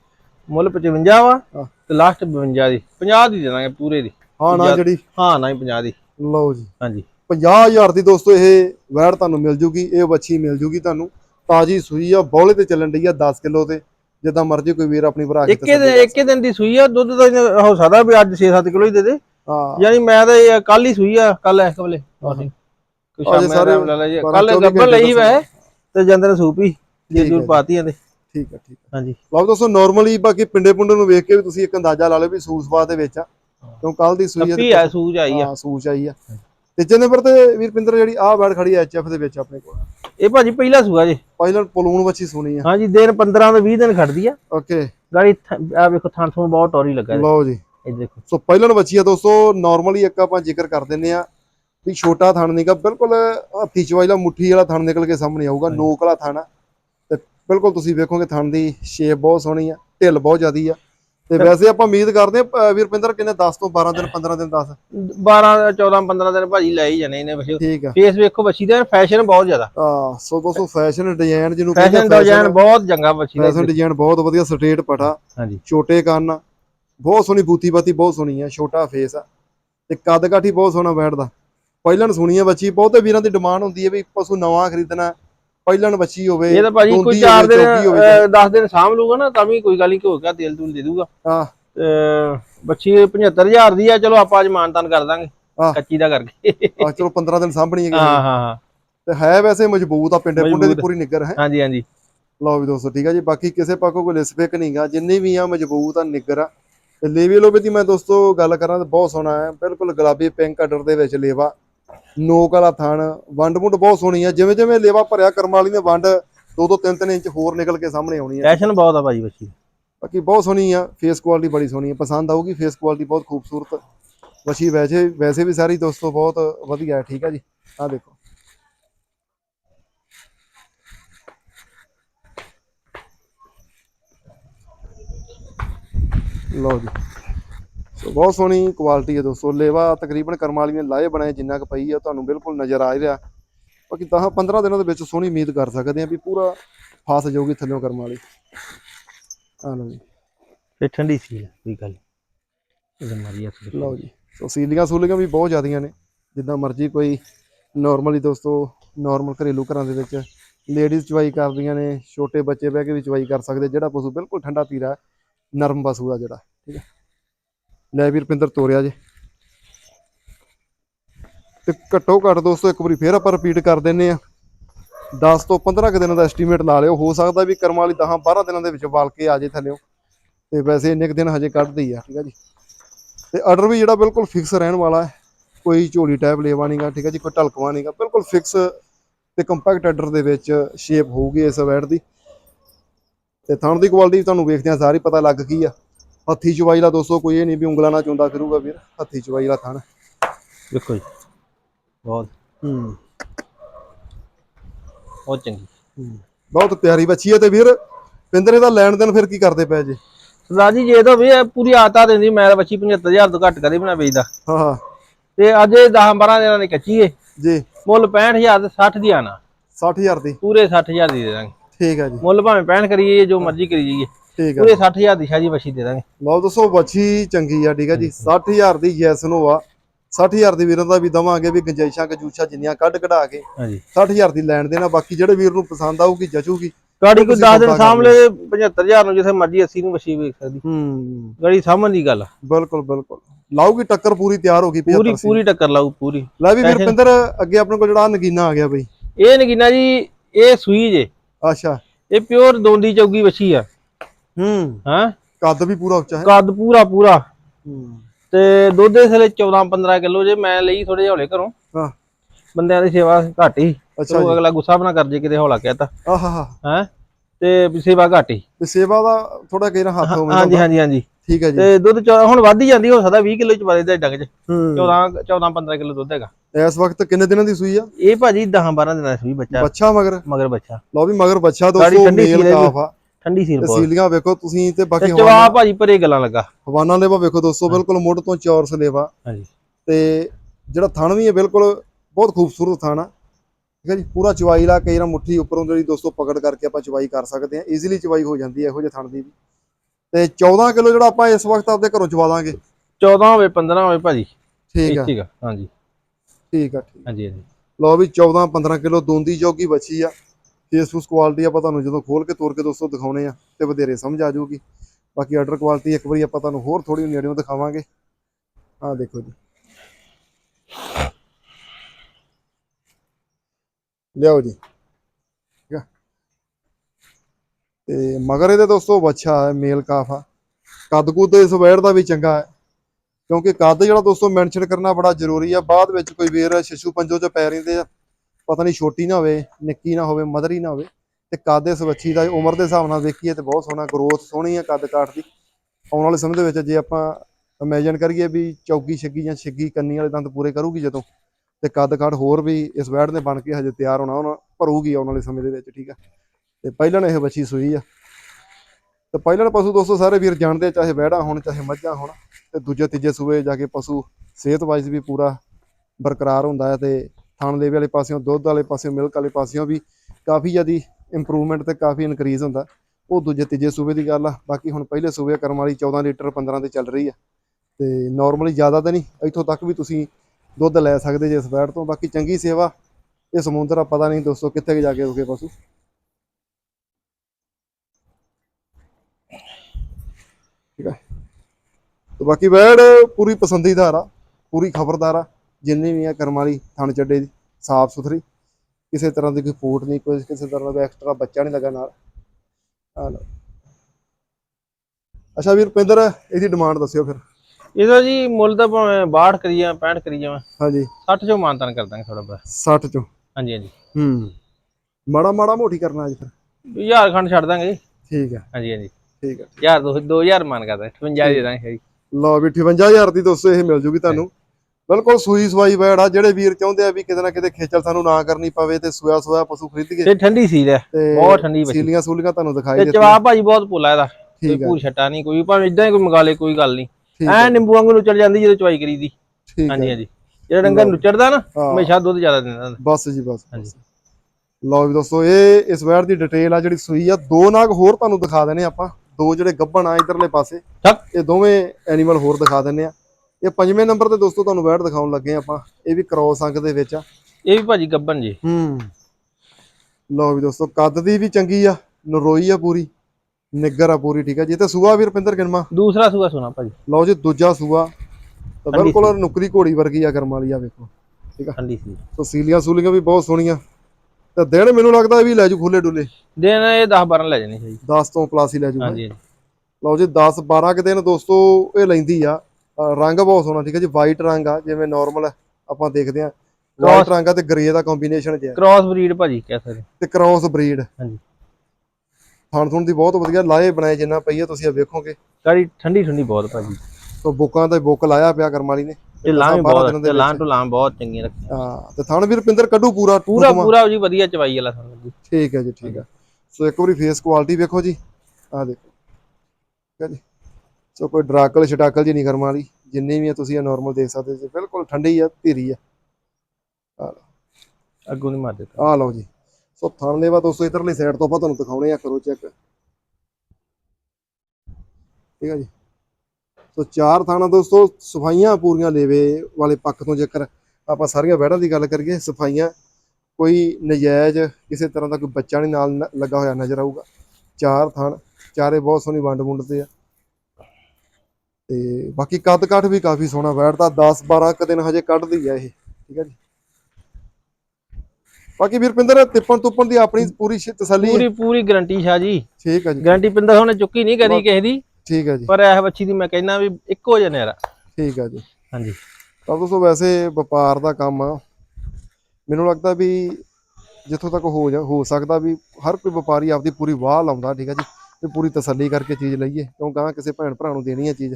ਮੁੱਲ 55 ਵਾ ਹਾਂ। ਤੇ ਲਾਸਟ 52 ਦੀ। 50 ਦੀ ਦੇਵਾਂਗੇ ਪੂਰੇ ਦੀ। ਹਾਂ ਨਾ ਜਿਹੜੀ। ਹਾਂ ਨਾ ਹੀ 50 ਦੀ। ਲਓ ਜੀ। ਹਾਂਜੀ। 50000 ਦੀ ਦੋਸਤੋ ਇਹ ਵੈੜ ਤੁਹਾਨੂੰ ਮਿਲ ਜੂਗੀ ਇਹ ਬੱਚੀ ਮਿਲ ਜੂਗੀ ਤੁਹਾਨੂੰ। ਤਾਜੀ ਸੂਈ ਆ ਬੌਲੇ ਤੇ ਚੱਲਣ ਡਈ ਆ 10 ਕਿਲੋ ਤੇ। ਜਿੱਦਾਂ ਮਰਜ਼ੀ ਕੋਈ ਵੀਰ ਆਪਣੀ ਭਰਾ ਕੇ ਇੱਕੇ ਦਿਨ ਇੱਕੇ ਦਿਨ ਦੀ ਸੂਈ ਆ ਦੁੱਧ ਦਾ ਇਹਨੇ ਹੋ ਸਕਦਾ ਵੀ ਅੱਜ 6-7 ਕਿਲੋ ਹੀ ਦੇ ਦੇ। ਹਾਂ। ਯਾਨੀ ਮੈਂ ਤਾਂ ਕੱਲ ਹੀ ਸੂਈ ਆ ਕੱਲ ਇਸ ਵੇਲੇ। ਅਜੇ ਸ਼ਾਮ ਸਾਰੇ ਲੈ ਲੈ ਜੀ। ਕੱਲ ਗੱਬਰ ਲਈ ਵੈ ਤੇ ਜਾਂਦੇ ਨੇ ਸੂਪੀ ਜੇ ਠੀਕ ਦੂਰ ਹੈ। ਪਾਤੀ ਜਾਂਦੇ ਠੀਕ ਹੈ ਠੀਕ ਹਾਂਜੀ। ਲਓ ਦੋਸਤੋ ਨਾਰਮਲੀ ਬਾਕੀ ਪਿੰਡੇ ਪੁੰਡੇ ਨੂੰ ਵੇਖ ਕੇ ਵੀ ਤੁਸੀਂ ਇੱਕ ਅੰਦਾਜ਼ਾ ਲਾ ਲਓ ਵੀ ਸੂਸਵਾ ਦੇ ਵਿੱਚ ਆ। ਕਿਉਂ ਕੱਲ ਦੀ ਸੂਈ ਕੱਪੀ ਆ ਸੂਜ ਆਈ ਆ। ਹਾਂ ਸੂਚ ਆਈ ਆ। ਤੀਜੇ ਨੰਬਰ ਤੇ ਵੀਰ ਪਿੰਦਰ ਜਿਹੜੀ ਆਹ ਬੈੜ ਖੜੀ ਐ ਐਚਐਫ ਦੇ ਵਿੱਚ ਆਪਣੇ ਕੋਲ। ਇਹ ਭਾਜੀ ਪਹਿਲਾ ਸੂਆ ਜੀ। ਪਾਇਲਟ ਪਲੂਨ ਵੱਛੀ ਸੁਣੀ ਆ। ਹਾਂਜੀ ਦਿਨ 15 ਤੋਂ 20 ਦਿਨ ਖੜਦੀ ਆ। ਓਕੇ ਗਾੜੀ ਆ ਵੇਖੋ ਥਾਂ ਥੋਂ ਬਹੁਤ ਟੋਰੀ ਲੱਗਾ ਲਓ ਜੀ। ਇਹ ਦੇਖੋ। ਸੋ ਪਹਿਲਣ ਵੱਛੀ ਆ ਦੋਸਤੋ ਨਾਰਮਲੀ ਇੱਕ ਆਪਾਂ ਜ਼ਿਕਰ ਕਰ ਦਿੰਨੇ ਆ। ਵੀ ਛੋਟਾ ਥਣ ਨਹੀਂਗਾ ਬਿਲਕੁਲ ਹੱਥੀ ਚਵਾਈਲਾ ਮੁੱਠੀ ਵਾਲਾ ਥਣ ਨਿਕਲ ਕੇ ਸਾਹਮਣੇ ਆਊਗਾ ਨੋਕ ਵਾਲਾ ਥਣ ਆ। ਤੇ ਬਿਲਕੁਲ ਤੁਸੀਂ ਵੇਖੋਗੇ ਥਣ ਦੀ ਸ਼ੇਪ ਬਹੁਤ ਸੋਹਣੀ ਆ ਢਿੱਲ ਬਹੁਤ ਜ਼ਿਆਦੀ ਆ। ਤੇ ਵੈਸੇ ਆਪਾਂ ਉਮੀਦ ਕਰਦੇ ਆ ਵੀਰਪਿੰਦਰ ਕਿੰਨੇ 10 ਤੋਂ 12 ਦਿਨ 15 ਦਿਨ 10 12 14 15 ਦਿਨ ਭਾਜੀ ਲੈ ਹੀ ਜਾਣੇ ਇਹਨੇ ਵੈਸੇ। ਠੀਕ ਆ। ਫੇਸ ਵੇਖੋ ਬੱਚੀ ਦਾ ਫੈਸ਼ਨ ਬਹੁਤ ਜ਼ਿਆਦਾ। ਆ ਸੋ ਦੋਸਤੋ ਫੈਸ਼ਨ ਡਿਜ਼ਾਈਨ ਜਿਹਨੂੰ ਫੈਸ਼ਨ ਡਿਜ਼ਾਈਨ ਬਹੁਤ ਚੰਗਾ ਬੱਚੀ ਦਾ ਫੈਸ਼ਨ ਡਿਜ਼ਾਈਨ ਬਹੁਤ ਵਧੀਆ ਸਟ੍ਰੇਟ ਪਟਾ ਹਾਂਜੀ। ਛੋਟੇ ਕੰਨ ਬਹੁਤ ਸੋਹਣੀ ਬੂਤੀ ਬਾਤੀ ਬਹੁਤ ਸੋਹਣੀ ਆ ਛੋਟਾ ਫੇਸ ਆ। ਤੇ ਕੱਦ ਕਾਠੀ ਬਹੁਤ ਸੋਹਣਾ ਬੈਠਦਾ। ਪਹਿਲਣ ਸੁਣੀ ਆ ਬੱਚੀ ਬਹੁਤੇ ਵੀਰਾਂ ਦੀ ਡਿਮਾਂਡ ਹੁੰਦੀ ਹੈ ਵੀ ਪਸ਼ੂ ਨਵਾਂ ਖਰੀਦਣਾ ਪਹਿਲਣ ਬੱਚੀ ਹੋਵੇ ਇਹ ਤਾਂ ਭਾਜੀ ਕੋਈ ਦੋਂਦੀ 4 ਹੋਵੇ, ਦਿਨ ਚੌਗੀ ਹੋਵੇ 10 ਦਿਨ ਸਾਂਭ ਲੂਗਾ ਨਾ ਤਾਂ ਵੀ ਕੋਈ ਗੱਲ ਨਹੀਂ ਕਿ ਹੋ ਗਿਆ ਤੇਲ ਤੂਲ ਦੇ ਦੂਗਾ ਹਾਂ। ਤੇ ਬੱਚੀ 75000 ਦੀ ਆ ਚਲੋ ਆਪਾਂ ਅੱਜ ਮਾਨਤਾਨ ਕਰ ਦਾਂਗੇ। ਕੱਚੀ ਦਾ ਕਰਕੇ। ਆ ਚਲੋ 15 ਦਿਨ ਸਾਂਭਣੀ ਹੈ ਹਾਂ ਹਾਂ ਹਾਂ। ਤੇ ਹੈ ਵੈਸੇ ਮਜ਼ਬੂਤ ਆ ਪਿੰਡੇ ਪੁੰਡੇ ਦੀ। ਪੂਰੀ ਨਿੱਗਰ ਹੈ। ਹਾਂਜੀ ਹਾਂਜੀ। ਲਓ ਵੀ ਦੋਸਤੋ ਠੀਕ ਆ ਜੀ ਬਾਕੀ ਕਿਸੇ ਪਾਕੋ ਕੋਈ ਲਿਸਪਿਕ ਨਹੀਂਗਾ ਜਿੰਨੀ ਵੀ ਆ ਮਜ਼ਬੂਤ ਆ ਨਿੱਗਰ ਆ। ਤੇ ਲੇਵੇ ਲੋਵੇ ਦੀ ਮੈਂ ਦੋਸਤੋ ਗੱਲ ਕਰਾਂ ਤਾਂ ਬਹੁਤ ਸੋਹਣਾ ਹੈ ਬਿਲਕੁਲ ਗੁਲਾਬੀ ਪਿੰਕ ਕਲਰ ਦੇ ਵਿੱਚ ਲੇਵਾ। ਨੋਕ ਵਾਲਾ ਥਣ ਵੰਡ ਵੁੰਡ ਬਹੁਤ ਸੋਹਣੀ ਆ। ਜਿਵੇਂ ਜਿਵੇਂ ਲੇਵਾ ਭਰਿਆ ਕਰਮ ਵਾਲੀ ਨੇ ਵੰਡ ਦੋ ਦੋ ਤਿੰਨ ਤਿੰਨ ਇੰਚ ਹੋਰ ਨਿਕਲ ਕੇ ਸਾਹਮਣੇ ਆਉਣੀ ਆ। ਫੈਸ਼ਨ ਬਹੁਤ ਆ ਭਾਜੀ ਬੱਚੀ। ਬਾਕੀ ਬਹੁਤ ਸੋਹਣੀ ਆ। ਫੇਸ ਕੁਆਲਿਟੀ ਬੜੀ ਸੋਹਣੀ ਆ। ਪਸੰਦ ਆਊਗੀ ਫੇਸ ਕੁਆਲਿਟੀ ਬਹੁਤ ਖੂਬਸੂਰਤ। ਵਸ਼ੀ ਵੈਸੇ ਵੈਸੇ ਵੀ ਸਾਰੀ ਦੋਸਤੋ ਬਹੁਤ ਵਧੀਆ ਠੀਕ ਆ ਜੀ। ਆ ਦੇਖੋ। ਲਓ ਜੀ। ਸੋ ਬਹੁਤ ਸੋਹਣੀ ਕੁਆਲਿਟੀ ਹੈ ਦੋਸਤੋ ਲੇਵਾ ਤਕਰੀਬਨ ਕਰਮ ਵਾਲੀ ਨੇ ਲਾਏ ਬਣਾਏ ਜਿੰਨਾ ਕੁ ਪਈ ਆ ਤੁਹਾਨੂੰ ਬਿਲਕੁਲ ਨਜ਼ਰ ਆ ਹੀ ਰਿਹਾ। ਬਾਕੀ 10 15 ਦਿਨਾਂ ਦੇ ਵਿੱਚ ਸੋਹਣੀ ਉਮੀਦ ਕਰ ਸਕਦੇ ਆ ਵੀ ਪੂਰਾ ਫਸ ਜਾਊਗੀ ਥੱਲਿਓਂ ਕਰਮ ਵਾਲੀ। ਆ ਲਓ ਜੀ। ਤੇ ਠੰਡੀ ਸੀ ਕੋਈ ਗੱਲ। ਇਹਦੇ ਮਰੀ ਆ ਤੁਸੀਂ ਲਓ ਜੀ। ਸੋ ਸੀਲੀਆਂ ਸੂਲੀਆਂ ਵੀ ਬਹੁਤ ਜ਼ਿਆਦੀਆਂ ਨੇ। ਜਿੱਦਾਂ ਮਰਜ਼ੀ ਕੋਈ ਨਾਰਮਲੀ ਦੋਸਤੋ ਨਾਰਮਲ ਘਰੇਲੂ ਘਰਾਂ ਦੇ ਵਿੱਚ ਲੇਡੀਜ਼ ਚਵਾਈ ਕਰਦੀਆਂ ਨੇ ਛੋਟੇ ਬੱਚੇ ਬਹਿ ਕੇ ਵੀ ਚਵਾਈ ਕਰ ਸਕਦੇ ਜਿਹੜਾ ਪਸ਼ੂ ਬਿਲਕੁਲ ਠੰਡਾ ਪੀਰਾ ਹੈ, ਨਰਮ ਪਸ਼ੂ ਆ ਜਿਹੜਾ ਠੀਕ ਹੈ। ਲੈ ਵੀ ਰੁਪਿੰਦਰ ਤੋਰਿਆ ਜੇ। ਤੇ ਘੱਟੋ ਘੱਟ ਦੋਸਤੋ, ਇੱਕ ਵਾਰੀ ਫੇਰ ਆਪਾਂ ਰਿਪੀਟ ਕਰ ਦਿੰਨੇ ਆ। 10 ਤੋਂ 15 ਕੁ ਦਿਨਾਂ ਦਾ ਐਸਟੀਮੇਟ ਲਾ ਲਿਓ। ਹੋ ਸਕਦਾ ਵੀ ਕਰਮ ਵਾਲੀ 10 12 ਦਿਨਾਂ ਦੇ ਵਿੱਚ ਵਲ ਕੇ ਆ ਜੇ ਥੱਲਿਓ। ਤੇ ਵੈਸੇ ਇੰਨੇ ਕੁ ਦਿਨ ਹਜੇ ਕੱਢਦੀ ਆ, ਠੀਕ ਆ ਜੀ। ਤੇ ਆਰਡਰ ਵੀ ਜਿਹੜਾ ਬਿਲਕੁਲ ਫਿਕਸ ਰਹਿਣ ਵਾਲਾ ਹੈ। ਕੋਈ ਝੋਲੀ ਟਾਈਪ ਲੇਵਾ ਨਹੀਂਗਾ ਠੀਕ ਆ ਜੀ, ਕੋਈ ਢਲਕਵਾ ਨਹੀਂਗਾ ਬਿਲਕੁਲ ਫਿਕਸ ਤੇ ਕੰਪੈਕਟ ਆਰਡਰ ਦੇ ਵਿੱਚ ਸ਼ੇਪ ਹੋਊਗੀ ਇਸ ਵੈਟ ਦੀ। ਤੇ ਥਣ ਦੀ ਕੁਆਲਿਟੀ ਤੁਹਾਨੂੰ ਵੇਖਦਿਆਂ ਸਾਰੀ ਪਤਾ ਲੱਗ ਗਈ ਆ। ਹੱਥੀ ਚਵਾਈ ਦਾ ਦੋਸਤੋ ਕੋਈ ਇਹ ਨਹੀਂ ਵੀ ਉਂਗਲਾਂ ਨਾਲ ਚੁੰਦਾ ਫਿਰੂਗਾ ਵੀਰ। ਹੱਥੀ ਚਵਾਈ ਦਾ ਥਣ। ਦੇਖੋ ਜੀ। ਬਹੁਤ। ਹੂੰ। ਬਹੁਤ ਚੰਗੀ। ਬਹੁਤ ਪਿਆਰੀ ਬੱਚੀ ਹੈ ਤੇ ਵੀਰ। ਪਿੰਦਰੇ ਦਾ ਲੈਣ ਦੇਣ ਫਿਰ ਕੀ ਕਰਦੇ ਪਏ ਜੀ? ਸਰਦਾਰ ਜੀ ਜੇ ਤਾਂ ਵੀ ਇਹ ਪੂਰੀ ਆਤਾ ਦਿੰਦੀ ਮੈਂ ਤਾਂ ਬੱਚੀ 75000 ਤੋਂ ਘੱਟ ਕਦੇ ਵੀ ਨਾ ਵੇਚਦਾ। ਹਾਂ ਹਾਂ। ਤੇ ਅੱਜ ਇਹ 10 12 ਦਿਨਾਂ ਦੀ ਕੱਚੀ ਏ। ਜੀ। ਮੁੱਲ 65000 ਤੇ 60 ਦੀ ਆਣਾ 60000 ਦੀ। ਪੂਰੇ 60000 ਦੀ ਦੇ ਦਾਂਗੇ। ਠੀਕ ਹੈ ਜੀ। ਮੁੱਲ ਭਾਵੇਂ 65 ਕਰੀਏ ਜੋ ਮਰਜ਼ੀ ਕਰੀ ਜਾਈਏ। ਠੀਕ ਹੈ ਪੂਰੇ 60000 ਦੀ ਸ਼ਾਜੀ ਬੱਚੀ ਦੇ ਦਾਂਗੇ। ਲਓ ਦੱਸੋ ਬੱਚੀ ਚੰਗੀ ਆ ਠੀਕ ਹੈ ਜੀ। 60000 ਦੀ ਯੈਸ ਨੂੰ ਆ। 60000 ਦੀ ਵੀਰਾਂ ਦਾ ਵੀ ਦਵਾਂਗੇ ਵੀ ਗੰਜਾਇਸ਼ਾਂ ਗਜੂਸ਼ਾਂ ਜਿੰਨੀਆਂ ਕੱਢ ਕਢਾ ਕੇ। ਹਾਂਜੀ। 60000 ਦੀ ਲੈਣ ਦੇਣਾ ਬਾਕੀ ਜਿਹੜੇ ਵੀਰ ਨੂੰ ਪਸੰਦ ਆਊਗੀ ਜਚੂਗੀ ਗਾੜੀ ਕੋਈ ਤੁਸੀਂ 10 ਦਿਨ ਸਾਹਮਣੇ 75000 ਨੂੰ ਜਿੱਥੇ ਮਰਜ਼ੀ 80 ਨੂੰ ਬੱਚੀ ਵੇਚ ਸਕਦੀ। ਹੂੰ। ਗਾੜੀ ਸਾਹਮਣ ਦੀ ਗੱਲ ਆ। ਬਿਲਕੁਲ ਬਿਲਕੁਲ। ਲਾਊਗੀ ਟੱਕਰ ਪੂਰੀ ਤਿਆਰ ਹੋ ਗਈ ਪੂਰੀ 75 ਪੂਰੀ ਟੱਕਰ ਲਾਊ ਪੂਰੀ। ਲੈ ਵੀ ਵੀਰ ਪਿੰਦਰ ਅੱਗੇ ਆਪਣੇ ਕੋਲ ਜਿਹੜਾ ਨਗੀਨਾ ਆ ਗਿਆ ਬਈ। ਇਹ ਨਗੀਨਾ ਜੀ ਇਹ ਸੂਈ ਜੇ। ਅੱਛਾ। ਇਹ ਪਿਓਰ ਦੋਂਦੀ ਚੌਗੀ ਬੱਚੀ ਆ। ਹੂੰ। ਹਾਂ? ਕੱਦ ਵੀ ਪੂਰਾ ਉੱਚਾ ਹੈ। ਕੱਦ ਪੂਰਾ ਪੂਰਾ। ਹੂੰ। ਤੇ ਦੁੱਧ ਦੇ ਥਲੇ 14 15 ਕਿਲੋ ਜੇ ਮੈਂ ਲਈ ਥੋੜੇ ਜਿਹਾ ਹੌਲੇ ਘਰੋਂ। ਹਾਂ। ਬੰਦਿਆਂ ਦੀ ਸੇਵਾ ਘੱਟ ਹੀ। ਅੱਛਾ ਚਲੋ ਜੀ। ਅਗਲਾ ਗੁੱਸਾ ਬਣਾ ਕਰ ਜੇ ਕਿਤੇ ਹੌਲਾ ਕਹਿਤਾ ਆਹਾ ਹਾ ਹੈ। ਤੇ ਵੀ ਸੇਵਾ ਘੱਟ ਹੀ। ਤੇ ਸੇਵਾ ਦਾ ਥੋੜਾ ਕਿਹੜਾ ਹੱਥ ਹੋਵੇ ਹਾਂਜੀ ਹਾਂਜੀ ਹਾਂਜੀ। ਠੀਕ ਹੈ ਜੀ। ਤੇ ਦੁੱਧ ਚੌ- ਹੁਣ ਵੱਧ ਹੀ ਜਾਂਦੀ ਹੋ ਸਕਦਾ 20 ਕਿਲੋ ਚ ਵਾਲੇ ਦਾ ਡੰਗ ਚ। ਹੂੰ। 14 14 15 ਕਿਲੋ ਦੁੱਧ ਹੈਗਾ। ਇਸ ਵਕਤ ਕਿੰਨੇ ਦਿਨਾਂ ਦੀ ਸੂਈ ਆ? ਇਹ ਭਾਜੀ 10 12 ਦਿਨਾਂ ਦਾ ਸੀ ਬੱਚਾ। ਬੱਚਾ ਮਗਰ? ਮਗਰ ਬੱਚਾ। ਲਓ ਵੀ ਮਗਰ ਬੱਚਾ ਗਾੜੀ ਦੋਸਤੋ ਠੰਡੀ ਮੇਲ ਸੀ ਕਾਫ ਆ। ਠੰਡੀ ਤੇ ਬਹੁਤ। ਸੀਲੀਆਂ ਵੇਖੋ ਤੁਸੀਂ ਤੇ ਬਾਕੀ ਜਵਾਬ ਭਾਜੀ ਪਰੇ ਗੱਲਾਂ ਲੱਗਾ। ਹਵਾਨਾ ਲੇਵਾ ਵੇਖੋ ਦੋਸਤੋ ਬਿਲਕੁਲ ਮੁੱਢ ਤੋਂ ਚੌਰਸ ਲੇਵਾ ਹਾਂਜੀ। ਤੇ ਜਿਹੜਾ ਥਣ ਵੀ ਹੈ ਬਿਲਕੁਲ ਬਹੁਤ ਖੂਬਸੂਰਤ ਥਣ ਆ। ਠੀਕ ਹੈ ਜੀ ਪੂਰਾ ਚਵਾਈ ਲਾ ਕਈ ਨਾ ਮੁੱਠੀ ਉੱਪਰੋਂ ਜਿਹੜੀ ਦੋਸਤੋ ਪਕੜ ਕਰਕੇ ਆਪਾਂ ਚਵਾਈ ਕਰ ਸਕਦੇ ਹਾਂ। ਈਜ਼ੀਲੀ ਚਵਾਈ ਹੋ ਜਾਂਦੀ ਹੈ ਇਹੋ ਜਿਹੇ ਥਣ ਦੀ ਵੀ। ਤੇ 14 ਕਿਲੋ ਜਿਹੜਾ ਆਪਾਂ ਇਸ ਵਕਤ ਆਪਦੇ ਘਰੋਂ ਚਵਾ ਦਾਂਗੇ। 14 ਹੋਵੇ 15 ਹੋਵੇ ਭਾਜੀ। ਠੀਕ ਆ। ਠੀਕ ਆ ਹਾਂਜੀ। ਠੀਕ ਆ ਠੀਕ ਹਾਂਜੀ ਹਾਂਜੀ। ਲਓ ਵੀ 14 15 ਕਿਲੋ ਦੋਂਦੀ ਜੋਗੀ ਬੱਚੀ ਆ। ਫੇਸ ਫੇਸਬੁੱਕ ਕੁਆਲਿਟੀ ਆਪਾਂ ਤੁਹਾਨੂੰ ਜਦੋਂ ਖੋਲ ਕੇ ਤੋਰ ਕੇ ਦੋਸਤੋ ਦਿਖਾਉਣੇ ਆ ਤੇ ਵਧੇਰੇ ਸਮਝ ਆ ਜਾਊਗੀ। ਬਾਕੀ ਆਰਡਰ ਕੁਆਲਿਟੀ ਇੱਕ ਵਾਰੀ ਆਪਾਂ ਤੁਹਾਨੂੰ ਹੋਰ ਥੋੜੀ ਨੇੜਿਓਂ ਦਿਖਾਵਾਂਗੇ। ਆਹ ਦੇਖੋ ਜੀ। ਲਿਆਓ ਜੀ। ਠੀਕ ਆ। ਤੇ ਮਗਰ ਇਹਦੇ ਦੋਸਤੋ ਬੱਚਾ ਹੈ, ਮੇਲ ਕਾਫ ਆ। ਕੱਦ ਕੁੱਦ ਇਸ ਵੈੜ ਦਾ ਵੀ ਚੰਗਾ ਹੈ। ਕਿਉਂਕਿ ਕੱਦ ਜਿਹੜਾ ਦੋਸਤੋ ਮੈਂਸ਼ਨ ਕਰਨਾ ਬੜਾ ਜ਼ਰੂਰੀ ਆ। ਬਾਅਦ ਵਿੱਚ ਕੋਈ ਵੀਰ ਸ਼ਿਸ਼ੂ ਪੰਜੋ ਚ ਪੈ ਰਹਿੰਦੇ ਆ। ਪਤਾ ਨਹੀਂ ਛੋਟੀ ਨਾ ਹੋਵੇ ਨਿੱਕੀ ਨਾ ਹੋਵੇ ਮਦਰੀ ਨਾ ਹੋਵੇ। ਤੇ ਕੱਦ ਇਸ ਬੱਚੀ ਦਾ ਉਮਰ ਦੇ ਹਿਸਾਬ ਨਾਲ ਵੇਖੀਏ ਤੇ ਬਹੁਤ ਸੋਹਣਾ ਗਰੋਥ ਸੋਹਣੀ ਆ ਕੱਦ ਕਾਠ ਦੀ। ਆਉਣ ਵਾਲੇ ਸਮੇਂ ਦੇ ਵਿੱਚ ਜੇ ਆਪਾਂ ਇਮੇਜਿਨ ਕਰੀਏ ਵੀ ਚੌਗੀ ਛੱਗੀ ਜਾਂ ਛੱਗੀ ਕੰਨੀ ਵਾਲੇ ਦੰਦ ਪੂਰੇ ਕਰੂਗੀ ਜਦੋਂ ਤੇ ਕੱਦ ਕਾਠ ਹੋਰ ਵੀ ਇਸ ਵੈੜ ਨੇ ਬਣ ਕੇ ਹਜੇ ਤਿਆਰ ਹੋਣਾ ਉਹਨਾਂ ਭਰੂਗੀ ਆਉਣ ਵਾਲੇ ਸਮੇਂ ਦੇ ਵਿੱਚ ਠੀਕ ਆ। ਤੇ ਪਹਿਲਾਂ ਇਹ ਬੱਚੀ ਸੂਈ ਆ। ਤੇ ਪਹਿਲਾਂ ਪਸ਼ੂ ਦੋਸਤੋ ਸਾਰੇ ਵੀਰ ਜਾਣਦੇ ਆ, ਚਾਹੇ ਵੈੜਾਂ ਹੋਣ ਚਾਹੇ ਮੱਝਾਂ ਹੋਣ ਤੇ ਦੂਜੇ ਤੀਜੇ ਸੂਏ ਜਾ ਕੇ ਪਸ਼ੂ ਸਿਹਤ ਵਾਈਜ਼ ਵੀ ਪੂਰਾ ਬਰਕਰਾਰ ਹੁੰਦਾ ਹੈ ਤੇ ਥਣ ਦੇ ਵਾਲੇ ਪਾਸਿਓਂ, ਦੁੱਧ ਵਾਲੇ ਪਾਸਿਓਂ, ਮਿਲਕ ਵਾਲੇ ਪਾਸਿਓਂ ਵੀ ਕਾਫੀ ਜ਼ਿਆਦੀ ਇੰਪਰੂਵਮੈਂਟ ਤੇ ਕਾਫੀ ਇਨਕਰੀਜ਼ ਹੁੰਦਾ। ਉਹ ਦੂਜੇ, ਤੀਜੇ ਸੂਬੇ ਦੀ ਗੱਲ ਆ। ਬਾਕੀ ਹੁਣ ਪਹਿਲੇ ਸੂਬੇ ਕਰਮ ਵਾਲੀ 14 ਲੀਟਰ 15 ਤੇ ਚੱਲ ਰਹੀ ਆ। ਤੇ ਨਾਰਮਲੀ ਜ਼ਿਆਦਾ ਤਾਂ ਨਹੀਂ, ਇੱਥੋਂ ਤੱਕ ਵੀ ਤੁਸੀਂ ਦੁੱਧ ਲੈ ਸਕਦੇ ਜੇ ਇਸ ਵੈੜ ਤੋਂ। ਬਾਕੀ ਚੰਗੀ ਸੇਵਾ, ਇਹ ਸਮੁੰਦਰ ਆ, ਪਤਾ ਨਹੀਂ ਦੋਸਤੋ ਕਿੱਥੇ ਜਾ ਕੇ ਰੁਕੇ ਪਸ਼ੂ। ਠੀਕ ਹੈ ਤੇ ਬਾਕੀ ਵੈੜ ਪੂਰੀ ਪਸੰਦੀਦਾਰ ਆ, ਪੂਰੀ ਖਬਰਦਾਰ ਆ। ਜਿੰਨੀ ਵੀ ਆ ਕਰਮ ਵਾਲੀ ਥਣ ਚੱਡੇ ਦੀ ਸਾਫ਼ ਸੁਥਰੀ ਕਿਸੇ ਤਰ੍ਹਾਂ ਦੀ ਕੋਈ ਫੂਟ ਨਹੀਂ ਕੋਈ ਕਿਸੇ ਤਰ੍ਹਾਂ ਦਾ ਐਕਸਟਰਾ ਬੱਚਾ ਨਹੀਂ ਲੱਗਾ ਨਾਲ। ਅੱਛਾ ਵੀਰ ਰੁਪਿੰਦਰ ਇਹਦੀ ਡਿਮਾਂਡ ਦੱਸਿਓ ਫਿਰ। ਇਹਦਾ ਜੀ ਮੁੱਲ ਤਾਂ ਭਾਵੇਂ 62 ਕਰੀ ਜਾਂ 65 ਕਰੀ ਜਾਵਾਂ। ਹਾਂਜੀ। 60 ਚੋਂ ਮਾਨਤਾਨ ਕਰ ਦਾਂਗੇ ਥੋੜਾ ਬਹੁਤ। 60 ਚੋਂ। ਹਾਂਜੀ ਹਾਂਜੀ। ਹੂੰ। ਮਾੜਾ ਮਾੜਾ ਮੋਟੀ ਕਰਨਾ ਅੱਜ ਫਿਰ। ਹਜ਼ਾਰ ਖੰਡ ਛੱਡ ਦਾਂਗੇ। ਠੀਕ ਹੈ ਹਾਂਜੀ ਹਾਂਜੀ। ਠੀਕ ਹੈ ਯਾਰ ਦੋ 2000 ਮਨ ਕਰਦਾ 58 ਦੇ ਦਾਂਗੇ। ਲਓ ਵੀ 58000 ਦੀ ਦੋਸਤੋ ਇਹ ਮਿਲ ਜੂਗੀ ਤੁਹਾਨੂੰ। ਬਿਲਕੁਲ ਸੂਈ ਸਵਾਈ ਬੈੜ ਆ ਜਿਹੜੇ ਵੀਰ ਚਾਹੁੰਦੇ ਆ ਵੀ ਕਿਤੇ ਨਾ ਕਿਤੇ ਖੇਚਲ ਸਾਨੂੰ ਨਾ ਕਰਨੀ ਪਵੇ ਤੇ ਸੋਇਆ ਸੋਇਆ ਪਸ਼ੂ ਖਰੀਦ ਕੇ ਤੇ ਠੰਡੀ ਸੀਲ ਹੈ ਤੇ ਬਹੁਤ ਠੰਡੀ ਬੱਚੀ ਸੀਲੀਆਂ ਸੂਲੀਆਂ ਤੁਹਾਨੂੰ ਦਿਖਾਈ ਤੇ ਦਿੱਤੀਆਂ। ਜਵਾਬ ਭਾਜੀ ਬਹੁਤ ਭੋਲਾ ਇਹਦਾ ਕੋਈ ਭੂਰ ਛੱਟਾ ਨਹੀਂ ਕੋਈ ਭਾਵੇਂ ਇਦਾਂ ਹੀ ਕੋਈ ਮੰਗਾ ਲੇ ਕੋਈ ਗੱਲ ਨਹੀਂ। ਐ ਨਿੰਬੂ ਵਾਂਗੂ ਨੁਚੜ ਜਾਂਦੀ ਜਦੋਂ ਚਵਾਈ ਕਰੀਦੀ। ਹਾਂਜੀ ਹਾਂਜੀ। ਜਿਹੜਾ ਡੰਗਰ ਨੁਚੜਦਾ ਨਾ। ਹਮੇਸ਼ਾ ਦੁੱਧ ਜ਼ਿਆਦਾ ਦਿੰਦਾ। ਬਸ ਜੀ ਬਸ ਹਾਂਜੀ। ਲਓ ਵੀ ਦੋਸਤੋ ਇਹ ਇਸ ਵੈਰ ਦੀ ਡਿਟੇਲ ਆ ਜਿਹੜੀ ਸੂਈ ਆ। ਦੋ ਨਾਗ ਹੋਰ ਤੁਹਾਨੂੰ ਦਿਖਾ ਦੇਣੇ ਆਪਾਂ। ਦੋ ਜਿਹੜੇ ਗੱਭਣ ਆ ਇਧਰਲੇ ਪਾਸੇ। ਇਹ ਦੋਵੇਂ ਐਨੀਮਲ ਹੋਰ ਦਿਖਾ ਦਿੰਨੇ ਆ ਇਹ ਪੰਜਵੇਂ ਨੰਬਰ ਤੇ ਦੋਸਤੋ ਤੁਹਾਨੂੰ ਵੈੜ ਦਿਖਾਉਣ ਲੱਗੇ ਆ ਆਪਾਂ। ਇਹ ਵੀ ਕ੍ਰੋਸ ਅੰਕ ਦੇ ਵਿੱਚ ਆ। ਇਹ ਵੀ ਭਾਜੀ ਗੱਬਨ ਜੀ। ਹੂੰ। ਲਓ ਵੀ ਦੋਸਤੋ ਕੱਦ ਦੀ ਵੀ ਚੰਗੀ ਆ ਨਰੋਈ ਆ ਪੂਰੀ ਨਿੱਗਰ ਆ ਪੂਰੀ ਠੀਕ ਆ ਜੀ। ਤੇ ਸੂਆ ਵੀ ਰੁਪਿੰਦਰ ਗਿਣਮਾ ਦੂਸਰਾ ਸੂਆ ਸੁਣਾ ਭਾਜੀ। ਲਓ ਜੀ ਦੂਜਾ ਸੂਆ। ਤਾਂ ਬਿਲਕੁਲ ਨੁਕਰੀ ਘੋੜੀ ਵਰਗੀ ਆ ਕਰਮ ਵਾਲੀ ਆ ਵੇਖੋ। ਠੰਡੀ ਸੀ ਤੋ ਸੀਲੀਆਂ ਸੂਲੀਆਂ ਵੀ ਬਹੁਤ ਸੋਹਣੀਆਂ। ਤੇ ਦਿਨ ਮੈਨੂੰ ਲੱਗਦਾ ਇਹ ਵੀ ਲੈ ਜੂ ਖੁੱਲੇ ਡੁੱਲੇ ਦਿਨ ਇਹ 10 12 ਲੈ ਜਾਣੀ ਜੀ 10 ਤੋਂ ਪਲੱਸ ਹੀ ਲੈ ਜੂਗਾ ਹਾਂਜੀ। ਲਓ ਜੀ 10 12 ਕਿ ਦਿਨ ਦੋਸਤੋ ਇਹ ਲੈਂਦੀ ਆ। ਰੰਗ ਬਹੁਤ ਸੋਹਣਾ ਠੀਕ ਹੈ ਜੀ ਵਾਈਟ ਰੰਗ ਆ ਜਿਵੇਂ ਨਾਰਮਲ ਆਪਾਂ ਦੇਖਦੇ ਆ ਵਾਈਟ ਰੰਗ ਆ ਤੇ ਗ੍ਰੇ ਦਾ ਕੰਬੀਨੇਸ਼ਨ ਜਿਹਾ। ਕ੍ਰਾਸ ਬਰੀਡ ਭਾਜੀ ਕਹਿ ਸਕਦੇ ਤੇ ਕ੍ਰਾਸ ਬਰੀਡ ਹਾਂਜੀ। ਥਣ ਥੁਣ ਦੀ ਬਹੁਤ ਵਧੀਆ ਲਾਏ ਬਣਾਏ ਜਿੰਨਾ ਪਈ ਆ ਤੁਸੀਂ ਇਹ ਵੇਖੋਗੇ। ਕਾੜੀ ਠੰਡੀ ਠੰਡੀ ਬਹੁਤ ਭਾਜੀ। ਤੋ ਬੁੱਕਾਂ ਤੇ ਬੁੱਕ ਲਾਇਆ ਪਿਆ ਕਰਮ ਵਾਲੀ ਨੇ। ਤੇ ਲਾਂ ਵੀ ਦਸਾਂ ਬਾਰਾਂ ਬਹੁਤ ਦੇ ਤੇ ਲਾਂ ਤੋਂ ਲਾਂ ਬਹੁਤ ਚੰਗੀ ਰੱਖੀ ਹਾਂ ਤੇ ਥਣ ਵੀ ਰੁਪਿੰਦਰ ਕੱਢੂ ਪੂਰਾ ਪੂਰਾ। ਪੂਰਾ ਜੀ ਵਧੀਆ ਚਵਾਈ ਵਾਲਾ ਸਾਨੂੰ ਜੀ ਠੀਕ ਹੈ ਜੀ ਠੀਕ ਹੈ। ਸੋ ਇੱਕ ਵਾਰੀ ਫੇਸ ਕੁਆਲਿਟੀ ਵੇਖੋ ਜੀ। ਆਹ ਦੇਖੋ। ਠੀਕ ਹੈ ਜੀ। ਸੋ ਕੋਈ ਡਰਾਕਲ ਛਟਾਕਲ ਜੀ ਨਹੀਂ ਕਰਮ ਵਾਲੀ ਜਿੰਨੀ ਵੀ ਆ ਤੁਸੀਂ ਇਹ ਨਾਰਮਲ ਦੇਖ ਸਕਦੇ ਜੀ ਬਿਲਕੁਲ ਠੰਡੀ ਆ ਧੀਰੀ ਆ। ਅੱਗੋਂ ਨਹੀਂ ਮਾਰ ਦਿੱਤਾ। ਆਹ ਲਓ ਜੀ। ਸੋ ਥਣ ਲੈਵਾ ਦੋਸਤੋ ਇਧਰਲੀ ਸਾਈਡ ਤੋਂ ਆਪਾਂ ਤੁਹਾਨੂੰ ਦਿਖਾਉਣੇ ਆ ਕਰੋ ਚੈੱਕ ਠੀਕ ਹੈ ਜੀ। ਸੋ ਚਾਰ ਥਾਣਾ ਦੋਸਤੋ ਸਫਾਈਆਂ ਪੂਰੀਆਂ ਲੇਵੇ ਵਾਲੇ ਪੱਖ ਤੋਂ ਜੇਕਰ ਆਪਾਂ ਸਾਰੀਆਂ ਵਹਿੜਾਂ ਦੀ ਗੱਲ ਕਰੀਏ ਸਫਾਈਆਂ ਕੋਈ ਨਜਾਇਜ਼ ਕਿਸੇ ਤਰ੍ਹਾਂ ਦਾ ਕੋਈ ਬੱਚਾ ਨਹੀਂ ਨਾਲ ਲੱਗਾ ਹੋਇਆ ਨਜ਼ਰ ਆਊਗਾ। ਚਾਰ ਥਣ ਚਾਰੇ ਬਹੁਤ ਸੋਹਣੀ ਵੰਡ ਵੁੰਡ ਤੇ ਆ। ਤੇ ਬਾਕੀ ਕੱਦ ਕਾਠ ਵੀ ਕਾਫੀ ਸੋਹਣਾ ਬੈਠਦਾ 10 12 ਕ ਦਿਨ ਹਜੇ ਕੱਢਦੀ ਆ ਇਹ ਠੀਕ ਹੈ ਜੀ। ਬਾਕੀ ਵੀਰਪਿੰਦਰ ਤਿੱਪਣ ਤੁੱਪਣ ਦੀ ਆਪਣੀ ਪੂਰੀ ਤਸੱਲੀ ਪੂਰੀ ਪੂਰੀ ਗਰੰਟੀ ਸ਼ਾ ਜੀ। ਠੀਕ ਹੈ ਜੀ। ਗਰੰਟੀ ਪਿੰਦਾ ਉਹਨੇ ਚੁੱਕੀ ਨਹੀਂ ਕਰੀ ਕਿਸੇ ਦੀ ਠੀਕ ਹੈ ਜੀ। ਪਰ ਇਹ ਬੱਚੀ ਦੀ ਮੈਂ ਕਹਿੰਦਾ ਵੀ ਇੱਕੋ ਜਿਹਾ ਨੇਰਾ ਠੀਕ ਹੈ ਜੀ। ਹਾਂਜੀ। ਤਾਂ ਦੋਸਤੋ ਵੈਸੇ ਵਪਾਰ ਦਾ ਕੰਮ ਆ। ਮੈਨੂੰ ਲੱਗਦਾ ਵੀ ਜਿੱਥੋਂ ਤੱਕ ਹੋ ਜਾ ਹੋ ਸਕਦਾ ਵੀ ਹਰ ਕੋਈ ਵਪਾਰੀ ਆਪਦੀ ਪੂਰੀ ਵਾਹ ਲਾਉਂਦਾ ਠੀਕ ਹੈ ਜੀ। ਤੇ ਪੂਰੀ ਤਸੱਲੀ ਕਰਕੇ ਚੀਜ਼ ਲਈਏ ਕਿਉਂ ਗਾਂ ਕਿਸੇ ਭੈਣ ਭਰਾ ਨੂੰ ਦੇਣੀ ਹੈ ਚੀਜ਼।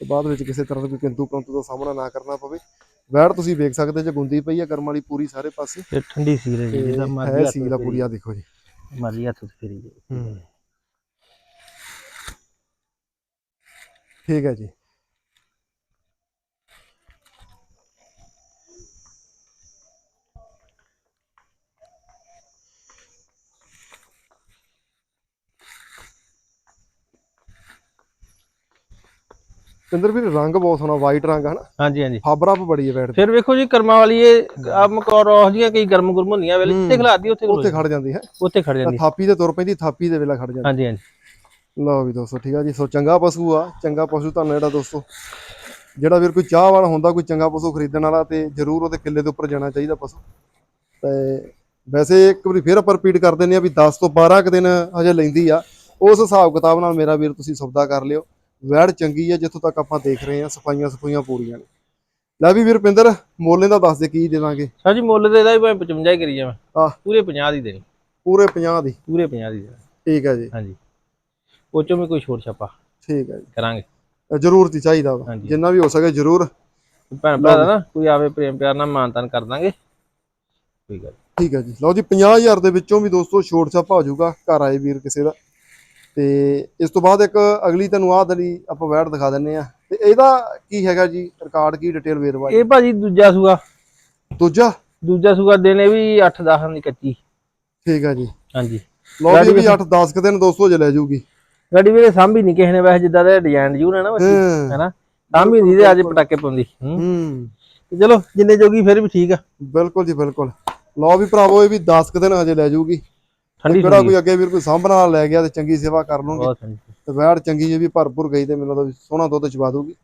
ਤੇ ਬਾਅਦ ਵਿੱਚ ਕਿਸੇ ਤਰ੍ਹਾਂ ਦਾ ਕੋਈ ਕਿੰਤੂ ਪਰੰਤੂ ਦਾ ਸਾਹਮਣਾ ਨਾ ਕਰਨਾ ਪਵੇ। ਵੈੜ ਤੁਸੀਂ ਵੇਖ ਸਕਦੇ ਜੇ ਗੁੰਦੀ ਪਈ ਹੈ ਕਰਮ ਵਾਲੀ ਪੂਰੀ ਸਾਰੇ ਪਾਸੇ। ਤੇ ਠੰਡੀ ਸੀਲ ਹੈ ਜੀ ਜਿਹਦਾ ਹੈ ਮਰਜ਼ੀ ਹੱਥ ਸੀਲ ਆ ਪੂਰੀ ਆ ਦੇਖੋ ਜੀ। ਮਰਜ਼ੀ ਹੱਥ ਫੇਰੀ ਜੀ। ਠੀਕ ਹੈ ਜੀ। ਪਿੰਦਰ ਵੀਰ ਰੰਗ ਬਹੁਤ ਸੋਹਣਾ ਵਾਈਟ ਰੰਗ ਹੈ ਨਾ। ਹਾਂਜੀ ਹਾਂਜੀ। ਫਾਬਰਾ ਬੜੀ ਹੈ ਬੈਠ ਫਿਰ ਵੇਖੋ ਜੀ ਕਰਮਾਂ ਵਾਲੀ ਇਹ ਆ ਮਕਰੋਸ ਦੀਆਂ ਕਈ ਗਰਮ ਗੁਰਮ ਹੁੰਦੀਆਂ ਵੇਲੇ ਜਿੱਥੇ ਖਲਾਦੀ ਉੱਥੇ ਉੱਥੇ ਖੜ ਜਾਂਦੀ ਹੈ। ਉੱਥੇ ਖੜ ਜਾਂਦੀ। ਥਾਪੀ ਤੇ ਤੁਰ ਪੈਂਦੀ ਥਾਪੀ ਦੇ ਵੇਲੇ ਖੜ ਜਾਂਦੀ। ਹਾਂਜੀ ਹਾਂਜੀ। ਲਓ ਵੀ ਦੋਸਤੋ ਠੀਕ ਆ ਜੀ। ਸੋ ਚੰਗਾ ਪਸ਼ੂ ਆ ਚੰਗਾ ਪਸ਼ੂ ਤੁਹਾਨੂੰ ਜਿਹੜਾ ਦੋਸਤੋ ਜਿਹੜਾ ਵੀਰ ਕੋਈ ਚਾਹ ਵਾਲਾ ਹੁੰਦਾ ਕੋਈ ਚੰਗਾ ਪਸ਼ੂ ਖਰੀਦਣ ਵਾਲਾ ਤੇ ਜ਼ਰੂਰ ਉਹਦੇ ਕਿੱਲੇ ਦੇ ਉੱਪਰ ਜਾਣਾ ਚਾਹੀਦਾ ਪਸ਼ੂ। ਤੇ ਵੈਸੇ ਇੱਕ ਵਾਰੀ ਫਿਰ ਆਪਾਂ ਰਿਪੀਟ ਕਰ ਦਿੰਦੇ ਆ ਵੀ 10 ਤੋਂ 12 ਕੁ ਦਿਨ ਹਜੇ ਲੈਂਦੀ ਆ। ਉਸ ਹਿਸਾਬ ਕਿਤਾਬ ਨਾਲ ਮੇਰਾ ਵੀਰ ਤੁਸੀਂ ਸੌਦਾ ਕਰ ਲਿਓ। ਵੈੜ ਚੰਗੀ ਆ ਜਿੱਥੋਂ ਤੱਕ ਆਪਾਂ ਦੇਖ ਰਹੇ ਆ ਸਫਾਈਆਂ ਸਫਾਈਆਂ ਪੂਰੀਆਂ ਨੇ। ਲੈ ਵੀ ਵੀਰ ਪਿੰਦਰ ਮੋਲੇ ਦਾ ਦੱਸ ਦੇ ਕੀ ਦੇਵਾਂਗੇ ਸ਼ਾਹ ਜੀ ਮੁੱਲ ਦੇ ਦਾ ਵੀ ਭਾਵੇਂ 55 ਹੀ ਕਰੀ ਜਾਵਾਂ। ਆਹ। ਪੂਰੇ 50 ਦੀ ਦੇਣੀ। ਪੂਰੇ 50 ਦੀ। ਪੂਰੇ 50 ਦੀ ਦੇਣੀ। ਠੀਕ ਆ ਜੀ। ਹਾਂਜੀ। ਉਹ ਚੋਂ ਵੀ ਕੋਈ ਛੋਟ ਛਾਪਾ। ਠੀਕ ਆ ਜੀ। ਕਰਾਂਗੇ। ਅ, ਜ਼ਰੂਰ ਜੀ ਚਾਹੀਦਾ ਵਾ। ਹਾਂਜੀ। ਜਿੰਨਾ ਵੀ ਹੋ ਸਕੇ ਜ਼ਰੂਰ। ਭੈਣ ਭਰਾ ਦਾ ਨਾ ਕੋਈ ਆਵੇ ਪ੍ਰੇਮ ਪਿਆਰ ਨਾਲ ਮਾਨਤਾਨ ਕਰ ਦਾਂਗੇ। ਕੋਈ ਗੱਲ ਨੀ। ਠੀਕ ਹੈ ਜੀ। ਲਓ ਜੀ 50000 ਦੇ ਵਿੱਚੋਂ ਵੀ ਦੋਸਤੋ ਛੋਟ ਛਾਪਾ ਹੋ ਜਾਊਗਾ। ਘਰ ਆਏ ਵੀਰ ਕਿਸੇ ਦਾ। ਤੇ ਇਸ ਤੋਂ ਬਾਅਦ ਇੱਕ ਅਗਲੀ ਤੁਹਾਨੂੰ ਆਹ ਦਲੀ ਆਪਾਂ ਵੈੜ ਦਿਖਾ ਦਿੰਨੇ ਆ ਤੇ ਇਹਦਾ ਕੀ ਹੈਗਾ ਜੀ? ਰਿਕਾਰਡ ਕੀ ਡਿਟੇਲ ਵੇਰਵਾ ਇਹ ਭਾਜੀ ਦੂਜਾ ਸੂਆ। ਦੂਜਾ? ਦੂਜਾ ਸੂਆ ਦੇਣੇ ਵੀ 8-10 ਦੀ ਕੱਚੀ ਠੀਕ ਹੈ ਜੀ। ਹਾਂਜੀ। ਜੀ ਇਹ ਵੀ 8-10 ਕੁ ਦਿਨ ਦੋਸਤੋ ਜੇ ਲੈ ਜੂਗੀ। ਗਾੜੀ ਵੀਰੇ ਸਾਂਭੀ ਨਹੀਂ ਕਿਸੇ ਨੇ ਵੈਸੇ ਜਿੱਦਾਂ ਦਾ ਡਿਜ਼ਾਈਨ ਜੂ ਨੇ ਨਾ ਬੱਚੀ ਹੂੰ। ਹੈਨਾ? ਸਾਂਭੀ ਨਹੀਂ ਤੇ ਅੱਜ ਪਟਾਕੇ ਪਾਉਂਦੀ। ਹੂੰ। ਹੂੰ। ਚਲੋ ਜਿੰਨੇ ਜੋਗੀ ਫਿਰ ਵੀ ਠੀਕ ਆ। ਬਿਲਕੁਲ ਜੀ ਬਿਲਕੁਲ। ਲਓ ਵੀ ਭਰਾਵੋ ਇਹ ਵੀ 10 ਕੁ ਦਿਨ ਹਜੇ ਲੈ ਜੂਗੀ। ਠੰਡੀ ਠੰਡੀ ਕੋਈ ਅੱਗੇ ਵੀਰ ਕੋਈ ਸਾਂਭਣ ਵਾਲਾ ਲੈ ਗਿਆ ਤੇ ਚੰਗੀ ਸੇਵਾ ਕਰ ਲੂੰਗੇ। ਤੇ ਵੈੜ ਚੰਗੀ ਜੇ ਵੀ ਭਰਪੂਰ ਗਈ ਤੇ ਮੈਨੂੰ ਤਾਂ ਸੋਹਣਾ ਦੁੱਧ ਚਵਾ ਦੂਗੀ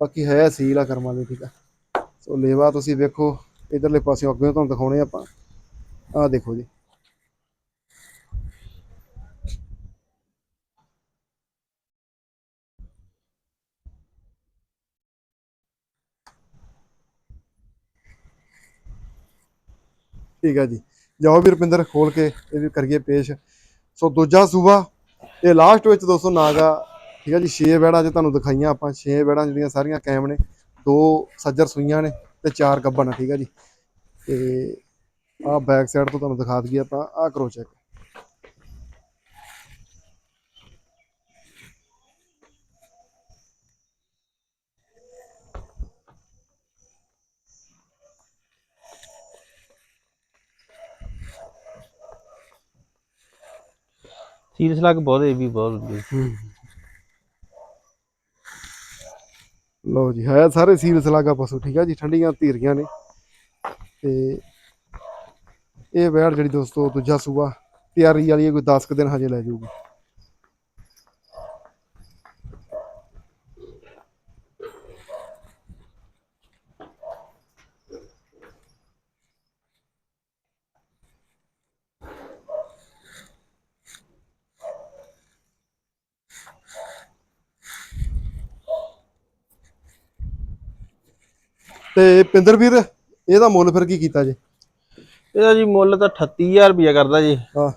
ਬਾਕੀ ਹੈ ਸੀਲ ਆ ਕਰਮਾਂ ਦੀ ਠੀਕ ਆ। ਸੋ ਲੇਵਾ ਤੁਸੀਂ ਵੇਖੋ ਇਧਰਲੇ ਪਾਸਿਓਂ ਅੱਗੇ ਤੁਹਾਨੂੰ ਦਿਖਾਉਣੇ ਆਪਾਂ। ਆਹ ਦੇਖੋ ਜੀ। ਠੀਕ ਆ ਜੀ। ਜਾਓ ਵੀ ਰੁਪਿੰਦਰ, ਖੋਲ ਕੇ ਇਹ ਵੀ ਕਰੀਏ ਪੇਸ਼। ਸੋ ਦੂਜਾ ਸੂਬਾ, ਇਹ ਲਾਸਟ ਵਿੱਚ ਦੋਸਤੋ ਨਾਗਾ, ਠੀਕ ਹੈ ਜੀ 6 ਬੈੜਾਂ ਚ ਤੁਹਾਨੂੰ ਦਿਖਾਈਆਂ ਆਪਾਂ 6 ਬੈੜਾਂ ਜਿਹੜੀਆਂ ਸਾਰੀਆਂ ਕੈਮ ਨੇ, ਦੋ ਸੱਜਰ ਸੂਈਆਂ ਨੇ ਤੇ ਚਾਰ ਗੱਬਣ ਆ ਠੀਕ ਹੈ ਜੀ। ਤੇ ਆਹ ਬੈਕ ਸਾਈਡ ਤੋਂ ਤੁਹਾਨੂੰ ਦਿਖਾ ਦਈਏ ਆਪਾਂ, ਆਹ ਕਰੋ ਚੈੱਕ ਸੀਰੀਅਸ ਲੱਗ ਬਹੁਤ ਇਹ ਵੀ ਬਹੁਤ ਵਧੀਆ। ਲਓ ਜੀ, ਹੈ ਸਾਰੇ ਸੀਰਸ ਲਾਗਾ ਪਸ਼ੂ, ਠੀਕ ਆ ਜੀ? ਠੰਡੀਆਂ ਧੀਰੀਆਂ ਨੇ। ਤੇ ਇਹ ਵੈੜ ਜਿਹੜੀ ਦੋਸਤੋ, ਦੂਜਾ ਸੂਆ, ਤਿਆਰੀ ਵਾਲੀ ਹੈ, ਕੋਈ 10 ਕੁ ਦਿਨ ਹਜੇ ਲੈ ਜਾਊਗੀ। ਤੇ ਪਿੰਦਰ ਵੀਰ ਇਹਦਾ ਮੁੱਲ ਫਿਰ ਕੀ ਕੀਤਾ ਜੀ? ਇਹਦਾ ਜੀ ਮੁੱਲ ਤਾਂ 38000 ਰੁਪਇਆ ਕਰਦਾ ਜੀ। ਹਾਂ।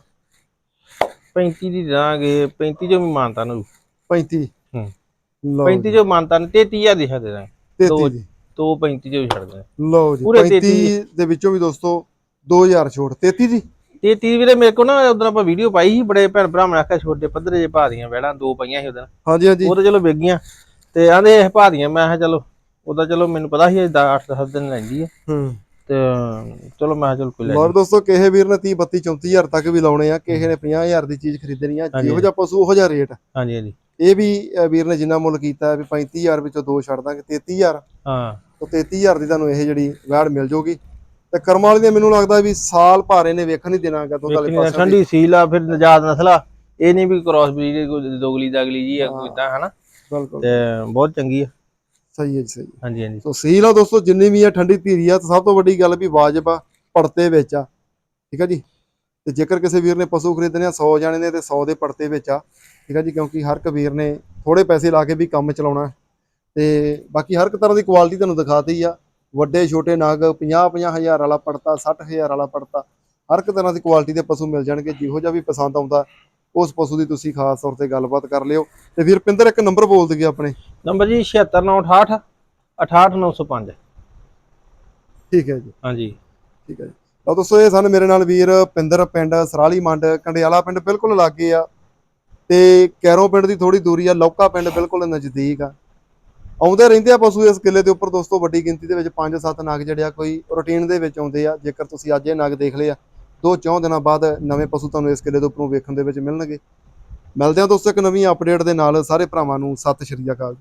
35 ਦੀ ਦਾਂਗੇ 35 ਜੋ ਵੀ ਮਾਨਤਾ ਨੂੰ। 35 ਹੂੰ। ਲਓ 35 ਜੋ। ਮਾਨਤਾ ਨੂੰ 33000 ਦੀ ਛੱਡ ਦਾਂਗੇ 33 ਜੀ ਦੋ। 35 ਜੋ ਛੱਡ ਦਾਂਗੇ ਲਓ ਜੀ ਪੂਰੇ 35 ਦੇ। ਵਿੱਚੋਂ ਵੀ ਦੋਸਤੋ 2000 ਛੋਟ। 33 ਜੀ ਤੇ ਤੀਹ ਵੀਰੇ ਮੇਰੇ ਕੋਲ ਨਾ ਉਦੋਂ ਆਪਾਂ ਵੀਡੀਓ ਪਾਈ ਸੀ ਬੜੇ ਭੈਣ ਭਰਾ ਨੇ ਆਖਿਆ ਛੋਟੇ ਪੱਧਰੇ ਜੇ ਪਾ ਦੀਆਂ ਵੈੜਾਂ ਦੋ ਪਈਆਂ ਸੀ ਉਦੋਂ ਹਾਂਜੀ ਹਾਂਜੀ। ਉਹ ਤਾਂ ਚਲੋ ਵਿਕ ਤੇ ਆਂਦੇ ਇਹ ਪਾ ਦੀਆਂ ਮੈਂ ਕਿਹਾ ਚਲੋ ਉਹਦਾ ਚਲੋ ਮੈਨੂੰ ਪਤਾ ਸੀ 8-10 ਦਿਨ ਲੈਂਦੀ ਹੈ ਹੂੰ। ਤੇ ਚਲੋ ਮੈਂ ਚਲੋ ਕੋਈ ਲੈ ਮਗਰ ਦੋਸਤੋ ਕਿਸੇ ਵੀਰ ਨੇ 30 32 34000 ਤੱਕ ਵੀ ਲਾਉਣੇ ਆ ਕਿਸੇ ਨੇ 50000 ਦੀ ਚੀਜ਼ ਖਰੀਦਣੀ ਆ। ਜਿਹੋ ਜਿਹਾ ਪਸ਼ੂ ਉਹੋ ਜਿਹਾ ਰੇਟ। ਹਾਂਜੀ ਹਾਂਜੀ। ਇਹ ਵੀ ਵੀਰ ਨੇ ਜਿੰਨਾ ਮੁੱਲ ਕੀਤਾ ਵੀ 35000 ਵਿੱਚੋਂ ਦੋ ਛੱਡ ਦਾਂਗੇ 33000 ਹਾਂ। ਤੋਂ 33000 ਦੀ ਤੁਹਾਨੂੰ ਇਹ ਜਿਹੜੀ ਵੈੜ ਮਿਲ ਜਾਊਗੀ ਤੇ ਕਰਮਾਂ ਵਾਲੀ ਦੇ ਮੈਨੂੰ ਲੱਗਦਾ ਵੀ ਸਾਲ ਭਾਰੇ ਨੇ ਵੇਖਣ ਹੀ ਦੇਣਾਗਾ ਦੁੱਧ ਵਾਲੇ ਵੇਖਣੀ ਪਾਸੇ ਠੰਡੀ ਸੀਲ ਆ ਫਿਰ ਨਜਾਦ ਨਸਲਾ ਇਹ ਨਹੀਂ ਵੀ ਕ੍ਰਾਸ ਬਰੀਡ ਕੋਈ ਦੋਗਲੀ ਦਾਗਲੀ ਜੀ ਆ ਕੋਈ ਇਦਾਂ ਹਨਾ? ਬਿਲਕੁਲ। ਤੇ ਬਹੁਤ ਚੰਗੀ ਆ। ਸਹੀ ਹੈ ਜੀ ਸਹੀ। ਹਾਂਜੀ ਹਾਂਜੀ। ਸੋ ਸੀਲ ਆ ਦੋਸਤੋ ਜਿੰਨੀ ਵੀ ਆ ਠੰਡੀ ਧੀਰੀ ਆ ਤੇ ਸਭ ਤੋਂ ਵੱਡੀ ਗੱਲ ਵੀ ਵਾਜਬ ਆ ਪੜਤੇ ਵਿੱਚ ਆ। ਠੀਕ ਆ ਜੀ? ਤੇ ਜੇਕਰ ਕਿਸੇ ਵੀਰ ਨੇ ਪਸ਼ੂ ਖਰੀਦਣੇ ਆ 100 ਜਾਣੇ ਨੇ ਤੇ 100 ਦੇ ਪੜਤੇ ਵਿੱਚ ਆ। ਠੀਕ ਆ ਜੀ? ਕਿਉਂਕਿ ਹਰ ਇੱਕ ਵੀਰ ਨੇ ਥੋੜੇ ਪੈਸੇ ਲਾ ਕੇ ਵੀ ਕੰਮ ਚਲਾਉਣਾ। ਤੇ ਬਾਕੀ ਹਰ ਇੱਕ ਤਰ੍ਹਾਂ ਦੀ ਕੁਆਲਿਟੀ ਤੁਹਾਨੂੰ ਦਿਖਾਤੀ ਆ। ਵੱਡੇ ਛੋਟੇ ਨਗ 50 50 ਹਜ਼ਾਰ ਵਾਲਾ ਪੜਤਾ 60 ਹਜ਼ਾਰ ਵਾਲਾ ਪੜਤਾ। ਹਰ ਇੱਕ ਤਰ੍ਹਾਂ ਦੀ ਕੁਆਲਿਟੀ ਦੇ ਪਸ਼ੂ ਮਿਲ ਜਾਣਗੇ। ਜਿਹੋ ਜਿਹਾ ਵੀ ਪਸੰਦ ਆਉਂਦਾ ਉਸ ਪਸ਼ੂ ਦੀ ਤੁਸੀਂ ਖਾਸ ਤੌਰ ਤੇ ਗੱਲਬਾਤ ਕਰ ਲਿਓ। ਤੇ ਵੀਰ ਪਿੰਦਰ ਇੱਕ ਨੰਬਰ ਬੋਲ ਦਈਏ ਆਪਣੇ? ਨੰਬਰ ਜੀ 76968 68905 ਠੀਕ ਹੈ ਜੀ। ਹਾਂਜੀ। ਠੀਕ ਹੈ ਜੀ। ਲਓ ਦੋਸਤੋ ਇਹ ਸਨ ਮੇਰੇ ਨਾਲ ਵੀਰ ਪਿੰਦਰ ਪਿੰਡ ਸਰਾਲੀ ਮੰਡ ਕੰਡਿਆਲਾ ਪਿੰਡ ਬਿਲਕੁਲ ਲਾਗੇ ਆ। ਤੇ ਕੈਰੋਂ ਪਿੰਡ ਦੀ ਥੋੜੀ ਦੂਰੀ ਆ ਲੌਕਾ ਪਿੰਡ ਬਿਲਕੁਲ ਨਜ਼ਦੀਕ ਆ। ਆਉਂਦੇ ਰਹਿੰਦੇ ਆ ਪਸ਼ੂ ਇਸ ਕਿੱਲੇ ਦੇ ਉੱਪਰ ਦੋਸਤੋ ਵੱਡੀ ਗਿਣਤੀ ਦੇ ਵਿੱਚ 5-7 ਨਗ ਜਿਹੜੇ ਆ ਕੋਈ ਰੂਟੀਨ ਦੇ ਵਿੱਚ ਆਉਂਦੇ ਆ। ਜੇਕਰ ਤੁਸੀਂ ਅੱਜ ਇਹ ਨਗ ਦੇਖ ਲਏ ਆ ਦੋ ਚੌਂ ਦਿਨਾਂ ਬਾਅਦ ਨਵੇਂ ਪਸ਼ੂ ਤੁਹਾਨੂੰ ਇਸ ਕਿੱਲੇ ਦੇ ਉੱਪਰੋਂ ਵੇਖਣ ਦੇ ਵਿੱਚ ਮਿਲਣਗੇ। ਮਿਲਦੇ ਆ ਦੋਸਤੋ ਇੱਕ ਨਵੀਂ ਅਪਡੇਟ ਦੇ ਨਾਲ। ਸਾਰੇ ਭਰਾਵਾਂ ਨੂੰ ਸਤਿ ਸ਼੍ਰੀ ਅਕਾਲ